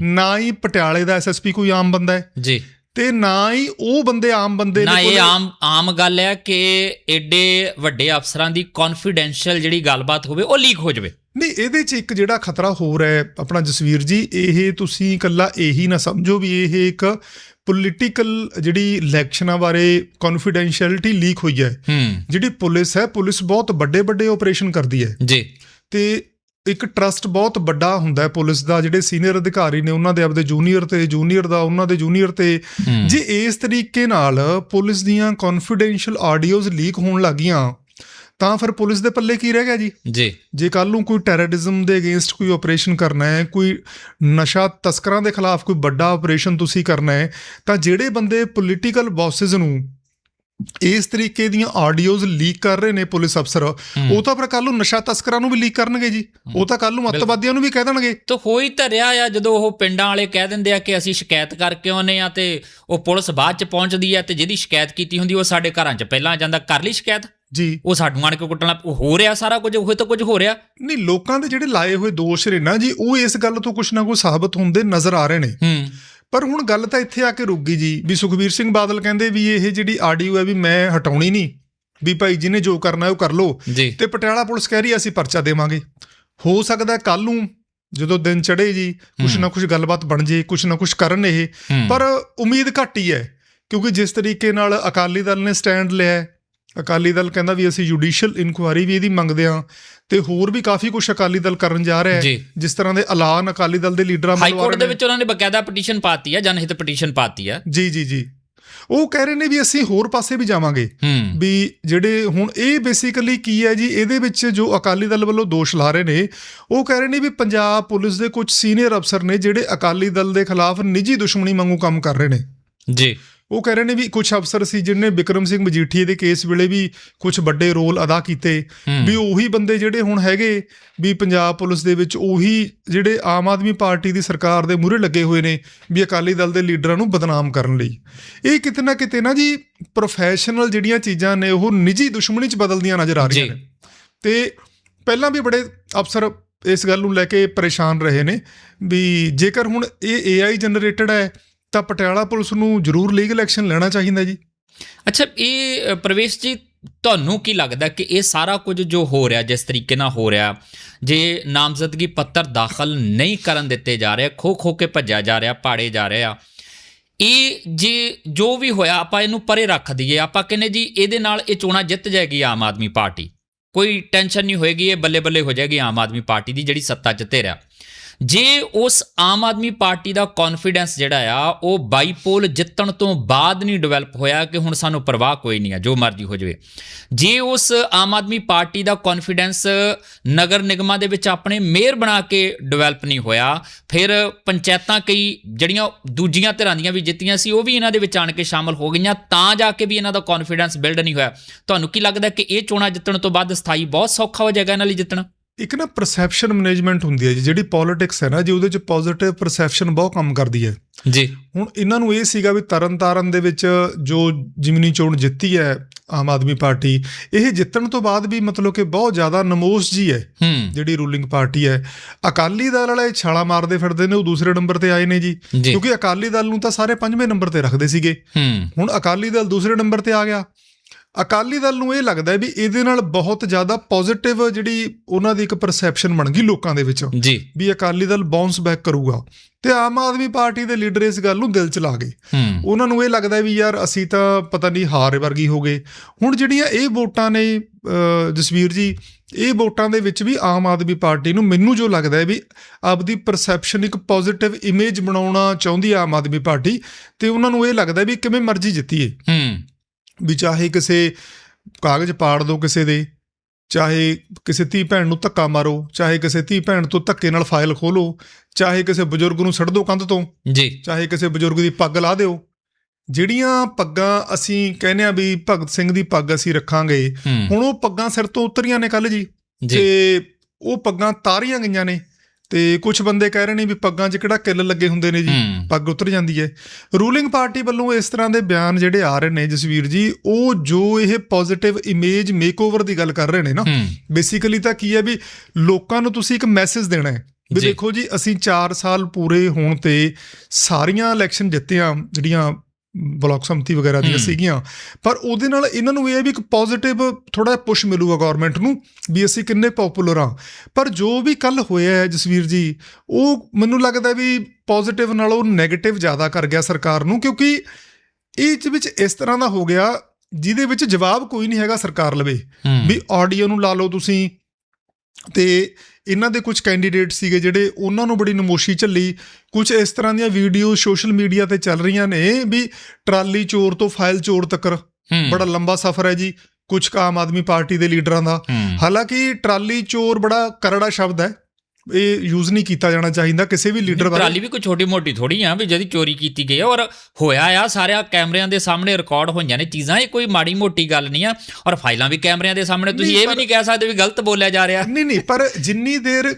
ਨਾ ਹੀ ਪਟਿਆਲੇ ਦਾ ਐਸਐਸਪੀ ਕੋਈ ਆਮ ਬੰਦਾ ਹੈ। ਜੀ। ਤੇ ਨਾ ਹੀ ਉਹ ਬੰਦੇ ਆਮ ਬੰਦੇ ਨਾ ਇਹ ਕੋਲੇ- ਆਮ ਆਮ ਗੱਲ ਹੈ ਕਿ ਏਡੇ ਵੱਡੇ ਅਫਸਰਾਂ ਦੀ ਕੌਨਫੀਡੈਂਸ਼ੀਅਲ ਜਿਹੜੀ ਗੱਲਬਾਤ ਹੋਵੇ ਉਹ ਲੀਕ ਹੋ ਜਾਵੇ। ਨਹੀਂ ਇਹਦੇ 'ਚ ਇੱਕ ਜਿਹੜਾ ਖਤਰਾ ਹੋਰ ਹੈ ਆਪਣਾ ਜਸਵੀਰ ਜੀ ਇਹ ਤੁਸੀਂ ਇਕੱਲਾ ਇਹੀ ਨਾ ਸਮਝੋ ਵੀ ਇਹ ਇੱਕ ਪੋਲੀਟੀਕਲ ਜਿਹੜੀ ਇਲੈਕਸ਼ਨਾਂ ਬਾਰੇ ਕੌਨਫੀਡੈਂਸ਼ੀਅਲਿਟੀ ਲੀਕ ਹੋਈ ਹੈ। ਜਿਹੜੀ ਪੁਲਿਸ ਹੈ ਪੁਲਿਸ ਬਹੁਤ ਵੱਡੇ ਵੱਡੇ ਆਪਰੇਸ਼ਨ ਕਰਦੀ ਹੈ। ਜੀ। ਤੇ ਇੱਕ ਟਰਸਟ ਬਹੁਤ ਵੱਡਾ ਹੁੰਦਾ ਹੈ ਪੁਲਿਸ ਦਾ ਜਿਹੜੇ ਸੀਨੀਅਰ ਅਧਿਕਾਰੀ ਨੇ ਉਹਨਾਂ ਦੇ ਆਪਦੇ ਜੂਨੀਅਰ ਤੇ ਜੂਨੀਅਰ ਦਾ ਉਹਨਾਂ ਦੇ ਜੂਨੀਅਰ ਤੇ। ਜੇ ਇਸ ਤਰੀਕੇ ਨਾਲ ਪੁਲਿਸ ਦੀਆਂ ਕੌਨਫੀਡੈਂਸ਼ੀਅਲ ਆਡੀਓਜ਼ ਲੀਕ ਹੋਣ ਲੱਗੀਆਂ ਤਾਂ ਫਿਰ ਪੁਲਿਸ ਦੇ ਪੱਲੇ ਕੀ ਰਹਿ ਗਿਆ ਜੀ? ਜੀ। ਜੇ ਕੱਲ ਨੂੰ ਕੋਈ ਟੈਰਰਿਜ਼ਮ ਦੇ ਅਗੇਂਸਟ ਕੋਈ ਆਪਰੇਸ਼ਨ ਕਰਨਾ ਹੈ ਕੋਈ ਨਸ਼ਾ ਤਸਕਰਾਂ ਦੇ ਖਿਲਾਫ ਕੋਈ ਵੱਡਾ ਆਪਰੇਸ਼ਨ ਤੁਸੀਂ ਕਰਨਾ ਹੈ ਤਾਂ ਜਿਹੜੇ ਬੰਦੇ ਪੋਲੀਟੀਕਲ ਬੌਸਸ ਨੂੰ ਇਸ ਤਰੀਕੇ ਦੀਆਂ ਆਡੀਓਜ਼ ਲੀਕ ਕਰ ਰਹੇ ਨੇ ਪੁਲਿਸ ਅਫਸਰ ਉਹ ਤਾਂ ਫਿਰ ਕੱਲ ਨੂੰ ਨਸ਼ਾ ਤਸਕਰਾਂ ਨੂੰ ਵੀ ਲੀਕ ਕਰਨਗੇ ਜੀ। ਉਹ ਤਾਂ ਕੱਲ ਨੂੰ ਅੱਤਵਾਦੀਆਂ ਨੂੰ ਵੀ ਕਹਿ ਦੇਣਗੇ। ਤਾਂ ਹੋਈ ਤਾਂ ਰਿਹਾ ਆ ਜਦੋਂ ਉਹ ਪਿੰਡਾਂ ਵਾਲੇ ਕਹਿ ਦਿੰਦੇ ਆ ਕਿ ਅਸੀਂ ਸ਼ਿਕਾਇਤ ਕਰਕੇ ਆਉਨੇ ਆ ਤੇ ਉਹ ਪੁਲਿਸ ਬਾਅਦ ਚ ਪਹੁੰਚਦੀ ਆ ਤੇ ਜਿਹਦੀ ਸ਼ਿਕਾਇਤ ਕੀਤੀ ਹੁੰਦੀ ਉਹ ਸਾਡੇ ਘਰਾਂ ਚ ਪਹਿਲਾਂ ਜਾਂਦਾ। ਕਰ ਲਈ ਸ਼ਿਕਾਇਤ? ਜੀ। ਉਹ ਸਾਨੂੰ ਆਣ ਕੇ ਕੁੱਟਣਾ ਉਹ ਹੋ ਰਿਹਾ ਸਾਰਾ ਕੁਝ ਉਹ ਤਾਂ ਕੁਝ ਹੋ ਰਿਹਾ। ਨਹੀਂ ਲੋਕਾਂ ਦੇ ਜਿਹੜੇ ਲਾਏ ਹੋਏ ਦੋਸ਼ ਨੇ ਨਾ ਜੀ ਉਹ ਇਸ ਗੱਲ ਤੋਂ ਕੁਛ ਨਾ ਕੁਛ ਸਾਬਤ ਹੁੰਦੇ ਨਜ਼ਰ ਆ ਰਹੇ ਨੇ। ਹੂੰ। ਪਰ ਹੁਣ ਗੱਲ ਤਾਂ ਇੱਥੇ ਆ ਕੇ ਰੁਕ ਗਈ ਜੀ ਵੀ ਸੁਖਬੀਰ ਸਿੰਘ ਬਾਦਲ ਕਹਿੰਦੇ ਵੀ ਇਹ ਜਿਹੜੀ ਆਡੀਓ ਹੈ ਵੀ ਮੈਂ ਹਟਾਉਣੀ ਨਹੀਂ ਵੀ ਭਾਈ ਜਿਹਨੇ ਜੋ ਕਰਨਾ ਹੈ ਉਹ ਕਰ ਲੋ ਜੀ। ਤੇ ਪਟਿਆਲਾ ਪੁਲਿਸ ਕਹਿ ਰਹੀ ਹੈ ਅਸੀਂ ਪਰਚਾ ਦੇਵਾਂਗੇ। ਹੋ ਸਕਦਾ ਕੱਲ ਨੂੰ ਜਦੋਂ ਦਿਨ ਚੜੇ ਜੀ ਕੁਛ। ਨਾ ਕੁਛ ਗੱਲਬਾਤ ਬਣ ਜੇ ਕੁਛ ਨਾ ਕੁਛ ਕਰਨ ਇਹ। ਪਰ ਉਮੀਦ ਘੱਟ ਹੀ ਹੈ ਕਿਉਂਕਿ ਜਿਸ ਤਰੀਕੇ ਨਾਲ ਅਕਾਲੀ ਦਲ ਨੇ ਸਟੈਂਡ ਲਿਆ ਅਕਾਲੀ ਦਲ ਕਹਿੰਦਾ ਵੀ ਅਸੀਂ ਜੁਡੀਸ਼ੀਅਲ ਇਨਕੁਆਇਰੀ ਵੀ ਇਹਦੀ ਮੰਗਦੇ ਹਾਂ ਤੇ ਹੋਰ ਵੀ ਕਾਫੀ ਕੁਝ ਅਕਾਲੀ ਦਲ ਕਰਨ ਜਾ ਰਿਹਾ ਹੈ ਜਿਸ ਤਰ੍ਹਾਂ ਦੇ ਐਲਾਨ ਅਕਾਲੀ ਦਲ ਦੇ ਲੀਡਰਾਂ ਹਾਈ ਵੱਲੋਂ ਆ ਕੋਰਟ ਰਹੇ ਦੇ। ਵਿੱਚ ਉਹਨਾਂ ਨੇ ਬਕਾਇਦਾ ਪਟੀਸ਼ਨ ਪਾਤੀ ਹੈ ਜਨਹਿਤ ਪਟੀਸ਼ਨ ਪਾਤੀ ਹੈ ਜੀ ਜੀ ਜੀ। ਉਹ ਕਹਿ ਰਹੇ ਨੇ ਵੀ ਅਸੀਂ ਹੋਰ ਪਾਸੇ ਵੀ ਜਾਵਾਂਗੇ। ਵੀ ਜਿਹੜੇ ਹੁਣ ਇਹ ਬੇਸਿਕਲੀ ਕੀ ਹੈ ਜੀ ਇਹਦੇ ਵਿੱਚ ਜੋ ਅਕਾਲੀ ਦਲ ਵੱਲੋਂ ਦੋਸ਼ ਲਾ ਰਹੇ ਨੇ ਉਹ ਕਹਿ ਰਹੇ ਨੇ ਵੀ ਪੰਜਾਬ ਪੁਲਿਸ ਦੇ ਕੁਝ ਸੀਨੀਅਰ ਅਫਸਰ ਨੇ ਜਿਹੜੇ ਅਕਾਲੀ ਦਲ ਦੇ ਖਿਲਾਫ ਨਿੱਜੀ ਦੁਸ਼ਮਣੀ ਵਾਂਗੂ ਕੰਮ ਕਰ ਰਹੇ ਨੇ। ਜੀ। ਉਹ ਕਹਿ ਰਹੇ ਨੇ ਵੀ ਕੁਝ ਅਫਸਰ ਸੀ ਜਿਨ੍ਹਾਂ ਨੇ ਵਿਕਰਮ ਸਿੰਘ ਮਜੀਠੀਏ ਦੇ ਕੇਸ ਵੇਲੇ ਵੀ ਕੁਝ ਵੱਡੇ ਰੋਲ ਅਦਾ ਕੀਤੇ। ਵੀ ਉਹੀ ਬੰਦੇ ਜਿਹੜੇ ਹੁਣ ਹੈਗੇ ਵੀ ਪੰਜਾਬ ਪੁਲਿਸ ਦੇ ਵਿੱਚ ਉਹੀ ਜਿਹੜੇ ਆਮ ਆਦਮੀ ਪਾਰਟੀ ਦੀ ਸਰਕਾਰ ਦੇ ਮੂਹਰੇ ਲੱਗੇ ਹੋਏ ਨੇ ਵੀ ਅਕਾਲੀ ਦਲ ਦੇ ਲੀਡਰਾਂ ਨੂੰ ਬਦਨਾਮ ਕਰਨ ਲਈ। ਇਹ ਕਿਤੇ ਨਾ ਕਿਤੇ ਨਾ ਜੀ ਪ੍ਰੋਫੈਸ਼ਨਲ ਜਿਹੜੀਆਂ ਚੀਜ਼ਾਂ ਨੇ ਉਹ ਨਿੱਜੀ ਦੁਸ਼ਮਣੀ ਚ ਬਦਲਦੀਆਂ ਨਜ਼ਰ ਆ ਰਹੀਆਂ। ਨੇ। ਤੇ ਪਹਿਲਾਂ ਵੀ ਬੜੇ ਅਫਸਰ ਇਸ ਗੱਲ ਨੂੰ ਲੈ ਕੇ ਪਰੇਸ਼ਾਨ ਰਹੇ ਨੇ ਵੀ ਜੇਕਰ ਹੁਣ ਇਹ AI ਜਨਰੇਟਡ ਹੈ ਤਾਂ ਪਟਿਆਲਾ ਪੁਲਿਸ ਨੂੰ ਜ਼ਰੂਰ ਲੀਗਲ ਐਕਸ਼ਨ ਲੈਣਾ ਚਾਹੀਦਾ ਜੀ। ਅੱਛਾ, ਇਹ ਪ੍ਰਵੇਸ਼ ਜੀ, ਤੁਹਾਨੂੰ ਕੀ ਲੱਗਦਾ ਕਿ ਇਹ ਸਾਰਾ ਕੁਝ ਜੋ ਹੋ ਰਿਹਾ, ਜਿਸ ਤਰੀਕੇ ਨਾਲ ਹੋ ਰਿਹਾ, ਜੇ ਨਾਮਜ਼ਦਗੀ ਪੱਤਰ ਦਾਖਲ ਨਹੀਂ ਕਰਨ ਦਿੱਤੇ ਜਾ ਰਹੇ ਖੋ ਖੋ ਕੇ ਭੱਜਿਆ ਜਾ ਰਿਹਾ, ਪਾੜੇ ਜਾ ਰਿਹਾ ਇਹ ਜੇ ਜੋ ਵੀ ਹੋਇਆ, ਆਪਾਂ ਇਹਨੂੰ ਪਰੇ ਰੱਖ ਦਈਏ, ਆਪਾਂ ਕਹਿੰਦੇ ਜੀ, ਇਹਦੇ ਨਾਲ ਇਹ ਚੋਣਾਂ ਜਿੱਤ ਜਾਏਗੀ ਆਮ ਆਦਮੀ ਪਾਰਟੀ। ਕੋਈ ਟੈਨਸ਼ਨ ਨਹੀਂ ਹੋਏਗੀ, ਇਹ ਬੱਲੇ ਬੱਲੇ ਹੋ ਜਾਏਗੀ ਆਮ ਆਦਮੀ ਪਾਰਟੀ ਦੀ ਜਿਹੜੀ ਸੱਤਾ 'ਚ ਧਿਰਿਆ ਜੇ ਉਸ ਆਮ ਆਦਮੀ ਪਾਰਟੀ ਦਾ ਕੌਨਫੀਡੈਂਸ ਜਿਹੜਾ ਆ, ਉਹ ਬਾਈਪੋਲ ਜਿੱਤਣ ਤੋਂ ਬਾਅਦ ਨਹੀਂ ਡਿਵੈਲਪ ਹੋਇਆ ਕਿ ਹੁਣ ਸਾਨੂੰ ਪਰਵਾਹ ਕੋਈ ਨਹੀਂ ਆ, ਜੋ ਮਰਜ਼ੀ ਹੋ ਜਾਵੇ। ਜੇ ਉਸ ਆਮ ਆਦਮੀ ਪਾਰਟੀ ਦਾ ਕੌਨਫੀਡੈਂਸ ਨਗਰ ਨਿਗਮਾਂ ਦੇ ਵਿੱਚ ਆਪਣੇ ਮੇਅਰ ਬਣਾ ਕੇ ਡਿਵੈਲਪ ਨਹੀਂ ਹੋਇਆ, ਫਿਰ ਪੰਚਾਇਤਾਂ ਕਈ ਜਿਹੜੀਆਂ ਦੂਜੀਆਂ ਧਿਰਾਂ ਦੀਆਂ ਵੀ ਜਿੱਤੀਆਂ ਸੀ, ਉਹ ਵੀ ਇਹਨਾਂ ਦੇ ਵਿੱਚ ਆਣ ਕੇ ਸ਼ਾਮਲ ਹੋ ਗਈਆਂ, ਤਾਂ ਜਾ ਕੇ ਵੀ ਇਹਨਾਂ ਦਾ ਕੌਨਫੀਡੈਂਸ ਬਿਲਡ ਨਹੀਂ ਹੋਇਆ। ਤੁਹਾਨੂੰ ਕੀ ਲੱਗਦਾ ਕਿ ਇਹ ਚੋਣਾਂ ਜਿੱਤਣ ਤੋਂ ਬਾਅਦ ਸਥਾਈ ਬਹੁਤ ਸੌਖਾ ਹੋ ਜਾਏਗਾ ਇਹਨਾਂ ਲਈ ਜਿੱਤਣਾ? ਇੱਕ ਨਾ ਪਰਸੈਪਸ਼ਨ ਮੈਨੇਜਮੈਂਟ ਹੁੰਦੀ ਹੈ ਜੀ ਜਿਹੜੀ ਪੋਲਿਟਿਕਸ ਹੈ ਨਾ ਜੀ ਉਹਦੇ ਚ ਪੋਜ਼ਿਟਿਵ ਪਰਸੈਪਸ਼ਨ ਬਹੁਤ ਕੰਮ ਕਰਦੀ ਹੈ। ਜੀ। ਹੁਣ ਇਹਨਾਂ ਨੂੰ ਇਹ ਸੀਗਾ ਵੀ ਤਰਨਤਾਰਨ ਦੇ ਵਿੱਚ ਜੋ ਜਿਮਨੀ ਚੋਣ ਜਿੱਤੀ ਹੈ ਆਮ ਆਦਮੀ ਪਾਰਟੀ ਇਹ ਜਿੱਤਣ ਤੋਂ ਬਾਅਦ ਵੀ ਮਤਲਬ ਕਿ ਬਹੁਤ ਜ਼ਿਆਦਾ ਨਮੋਸ਼ ਜੀ ਹੈ। ਜਿਹੜੀ ਰੂਲਿੰਗ ਪਾਰਟੀ ਹੈ। ਅਕਾਲੀ ਦਲ ਵਾਲੇ ਛਾਲਾ ਮਾਰਦੇ ਫਿਰਦੇ ਨੇ ਉਹ ਦੂਸਰੇ ਨੰਬਰ ਤੇ ਆਏ ਨੇ ਜੀ। ਕਿਉਂਕਿ ਅਕਾਲੀ ਦਲ ਨੂੰ ਤਾਂ ਸਾਰੇ ਪੰਜਵੇਂ ਨੰਬਰ ਤੇ ਰੱਖਦੇ ਸੀਗੇ। ਹੁਣ ਅਕਾਲੀ ਦਲ ਦੂਸਰੇ ਨੰਬਰ ਤੇ ਆ ਗਿਆ। ਅਕਾਲੀ ਦਲ ਨੂੰ ਇਹ ਲੱਗਦਾ ਵੀ ਇਹਦੇ ਨਾਲ ਬਹੁਤ ਜ਼ਿਆਦਾ ਪੋਜ਼ਿਟਿਵ ਜਿਹੜੀ ਉਹਨਾਂ ਦੀ ਇੱਕ ਪਰਸੈਪਸ਼ਨ ਬਣ ਗਈ ਲੋਕਾਂ ਦੇ ਵਿੱਚ ਵੀ ਅਕਾਲੀ ਦਲ ਬਾਉਂਸ ਬੈਕ ਕਰੂਗਾ। ਤੇ ਆਮ ਆਦਮੀ ਪਾਰਟੀ ਦੇ ਲੀਡਰ ਇਸ ਗੱਲ ਨੂੰ ਦਿਲ ਚ ਲਾ ਗਏ। ਉਹਨਾਂ ਨੂੰ ਇਹ ਲੱਗਦਾ ਵੀ ਯਾਰ ਅਸੀਂ ਤਾਂ ਪਤਾ ਨਹੀਂ ਹਾਰ ਵਰਗੀ ਹੋ ਗਏ। ਹੁਣ ਜਿਹੜੀਆਂ ਇਹ ਵੋਟਾਂ ਨੇ ਜਸਵੀਰ ਜੀ ਇਹ ਵੋਟਾਂ ਦੇ ਵਿੱਚ ਵੀ ਆਮ ਆਦਮੀ ਪਾਰਟੀ ਨੂੰ ਮੈਨੂੰ ਜੋ ਲੱਗਦਾ ਹੈ ਵੀ ਆਪਦੀ ਪਰਸੈਪਸ਼ਨ ਇੱਕ ਪੋਜ਼ਿਟਿਵ ਇਮੇਜ ਬਣਾਉਣਾ ਚਾਹੁੰਦੀ ਆਮ ਆਦਮੀ ਪਾਰਟੀ ਤੇ ਉਹਨਾਂ ਨੂੰ ਇਹ ਲੱਗਦਾ ਵੀ ਕਿਵੇਂ ਮਰਜ਼ੀ ਜਿੱਤੀਏ। ਹੂੰ। ਵੀ ਚਾਹੇ ਕਿਸੇ ਕਾਗਜ਼ ਪਾੜ ਦਿਓ ਕਿਸੇ ਦੇ ਚਾਹੇ ਕਿਸੇ ਧੀ ਭੈਣ ਨੂੰ ਧੱਕਾ ਮਾਰੋ ਚਾਹੇ ਕਿਸੇ ਧੀ ਭੈਣ ਤੋਂ ਧੱਕੇ ਨਾਲ ਫਾਈਲ ਖੋਲੋ ਚਾਹੇ ਕਿਸੇ ਬਜ਼ੁਰਗ ਨੂੰ ਸੱਟ ਦਿਓ ਕੰਧ ਤੋਂ ਜੀ। ਚਾਹੇ ਕਿਸੇ ਬਜ਼ੁਰਗ ਦੀ ਪੱਗ ਲਾ ਦਿਓ। ਜਿਹੜੀਆਂ ਪੱਗਾਂ ਅਸੀਂ ਕਹਿੰਦੇ ਆ ਵੀ ਭਗਤ ਸਿੰਘ ਦੀ ਪੱਗ ਅਸੀਂ ਰੱਖਾਂਗੇ ਹੁਣ ਉਹ ਪੱਗਾਂ ਸਿਰ ਤੋਂ ਉਤਰੀਆਂ ਨੇ ਕੱਲ ਜੀ। ਤੇ ਉਹ ਪੱਗਾਂ ਤਾਰੀਆਂ ਗਈਆਂ ਨੇ। ਤੇ ਕੁਝ ਬੰਦੇ ਕਹਿ ਰਹੇ ਨੇ ਵੀ ਪੱਗਾਂ 'ਚ ਕਿਹੜਾ ਕਿੱਲ ਲੱਗੇ ਹੁੰਦੇ ਨੇ ਜੀ? ਪੱਗ ਉਤਰ ਜਾਂਦੀ ਹੈ। ਰੂਲਿੰਗ ਪਾਰਟੀ ਵੱਲੋਂ ਇਸ ਤਰ੍ਹਾਂ ਦੇ ਬਿਆਨ ਜਿਹੜੇ ਆ ਰਹੇ ਨੇ ਜਸਵੀਰ ਜੀ ਉਹ ਜੋ ਇਹ ਪੋਜ਼ਿਟਿਵ ਇਮੇਜ ਮੇਕਓਵਰ ਦੀ ਗੱਲ ਕਰ ਰਹੇ ਨੇ ਨਾ ਬੇਸਿਕਲੀ ਤਾਂ ਕੀ ਹੈ ਵੀ ਲੋਕਾਂ ਨੂੰ ਤੁਸੀਂ ਇੱਕ ਮੈਸੇਜ ਦੇਣਾ ਹੈ ਵੀ। ਦੇਖੋ ਜੀ ਅਸੀਂ 4 ਸਾਲ ਪੂਰੇ ਹੋਣ ਤੇ ਸਾਰੀਆਂ ਇਲੈਕਸ਼ਨ ਜਿੱਤੀਆਂ ਜਿਹੜੀਆਂ ਬਲਾਕ ਸੰਮਤੀ ਵਗੈਰਾ ਦੀਆਂ। ਸੀਗੀਆਂ। ਪਰ ਉਹਦੇ ਨਾਲ ਇਹਨਾਂ ਨੂੰ ਇਹ ਹੈ ਵੀ ਇੱਕ ਪੋਜ਼ਿਟਿਵ ਥੋੜਾ ਪੁਸ਼ ਮਿਲੂਗਾ ਗਵਰਨਮੈਂਟ ਨੂੰ ਵੀ ਅਸੀਂ ਕਿੰਨੇ ਪਪੂਲਰ ਆ। ਪਰ ਜੋ ਵੀ ਕੱਲ ਹੋਇਆ ਹੈ ਜਸਵੀਰ ਜੀ ਉਹ ਮੈਨੂੰ ਲੱਗਦਾ ਵੀ ਪੋਜ਼ਿਟਿਵ ਨਾਲੋਂ 네ਗੇਟਿਵ ਜ਼ਿਆਦਾ ਕਰ ਗਿਆ ਸਰਕਾਰ ਨੂੰ ਕਿਉਂਕਿ ਇਹ ਚ ਵਿੱਚ ਇਸ ਤਰ੍ਹਾਂ ਦਾ ਹੋ ਗਿਆ ਜਿਹਦੇ ਵਿੱਚ ਜਵਾਬ ਕੋਈ ਨਹੀਂ ਹੈਗਾ ਸਰਕਾਰ ਲਵੇ। ਵੀ ਆਡੀਓ ਨੂੰ ਲਾ ਲਓ ਤੁਸੀਂ ਤੇ ਇਹਨਾਂ ਦੇ ਕੁਝ ਕੈਂਡੀਡੇਟ ਸੀਗੇ ਜਿਹੜੇ ਉਹਨਾਂ ਨੂੰ ਬੜੀ ਨਮੋਸ਼ੀ ਝੱਲੀ। ਕੁਝ ਇਸ ਤਰ੍ਹਾਂ ਦੀਆਂ ਵੀਡੀਓ ਸੋਸ਼ਲ ਮੀਡੀਆ ਤੇ ਚੱਲ ਰਹੀਆਂ ਨੇ ਵੀ ਟਰਾਲੀ ਚੋਰ ਤੋਂ ਫਾਈਲ ਚੋਰ ਤੱਕ ਬੜਾ ਲੰਬਾ ਸਫ਼ਰ ਹੈ ਜੀ ਕੁਝ ਆਮ ਆਦਮੀ ਪਾਰਟੀ ਦੇ ਲੀਡਰਾਂ ਦਾ। ਹਾਲਾਂਕਿ ਟਰਾਲੀ ਚੋਰ ਬੜਾ ਕਰੜਾ ਸ਼ਬਦ ਹੈ। ਇਹ ਯੂਜ਼ ਨਹੀਂ ਕੀਤਾ ਜਾਣਾ ਚਾਹੀਦਾ ਕਿਸੇ ਵੀ ਲੀਡਰ ਬਾਰੇ। ਟਰਾਲੀ ਵੀ ਕੋਈ ਛੋਟੀ ਮੋਟੀ ਥੋੜੀ ਆ ਵੀ ਜਿਹਦੀ ਚੋਰੀ ਕੀਤੀ ਗਈ ਆ ਔਰ ਹੋਇਆ ਆ ਸਾਰਿਆਂ ਕੈਮਰਿਆਂ ਦੇ ਸਾਹਮਣੇ ਰਿਕਾਰਡ ਹੋਈਆਂ ਨੇ ਚੀਜ਼ਾਂ ਇਹ ਕੋਈ ਮਾੜੀ ਮੋਟੀ ਗੱਲ ਨਹੀਂ ਆ ਔਰ ਫਾਈਲਾਂ ਵੀ ਕੈਮਰਿਆਂ ਦੇ ਸਾਹਮਣੇ ਤੁਸੀਂ ਇਹ ਵੀ ਨਹੀਂ ਕਹਿ ਸਕਦੇ ਵੀ ਗਲਤ ਬੋਲਿਆ ਜਾ ਰਿਹਾ। ਨਹੀਂ ਨਹੀਂ ਪਰ ਜਿੰਨੀ ਦੇਰ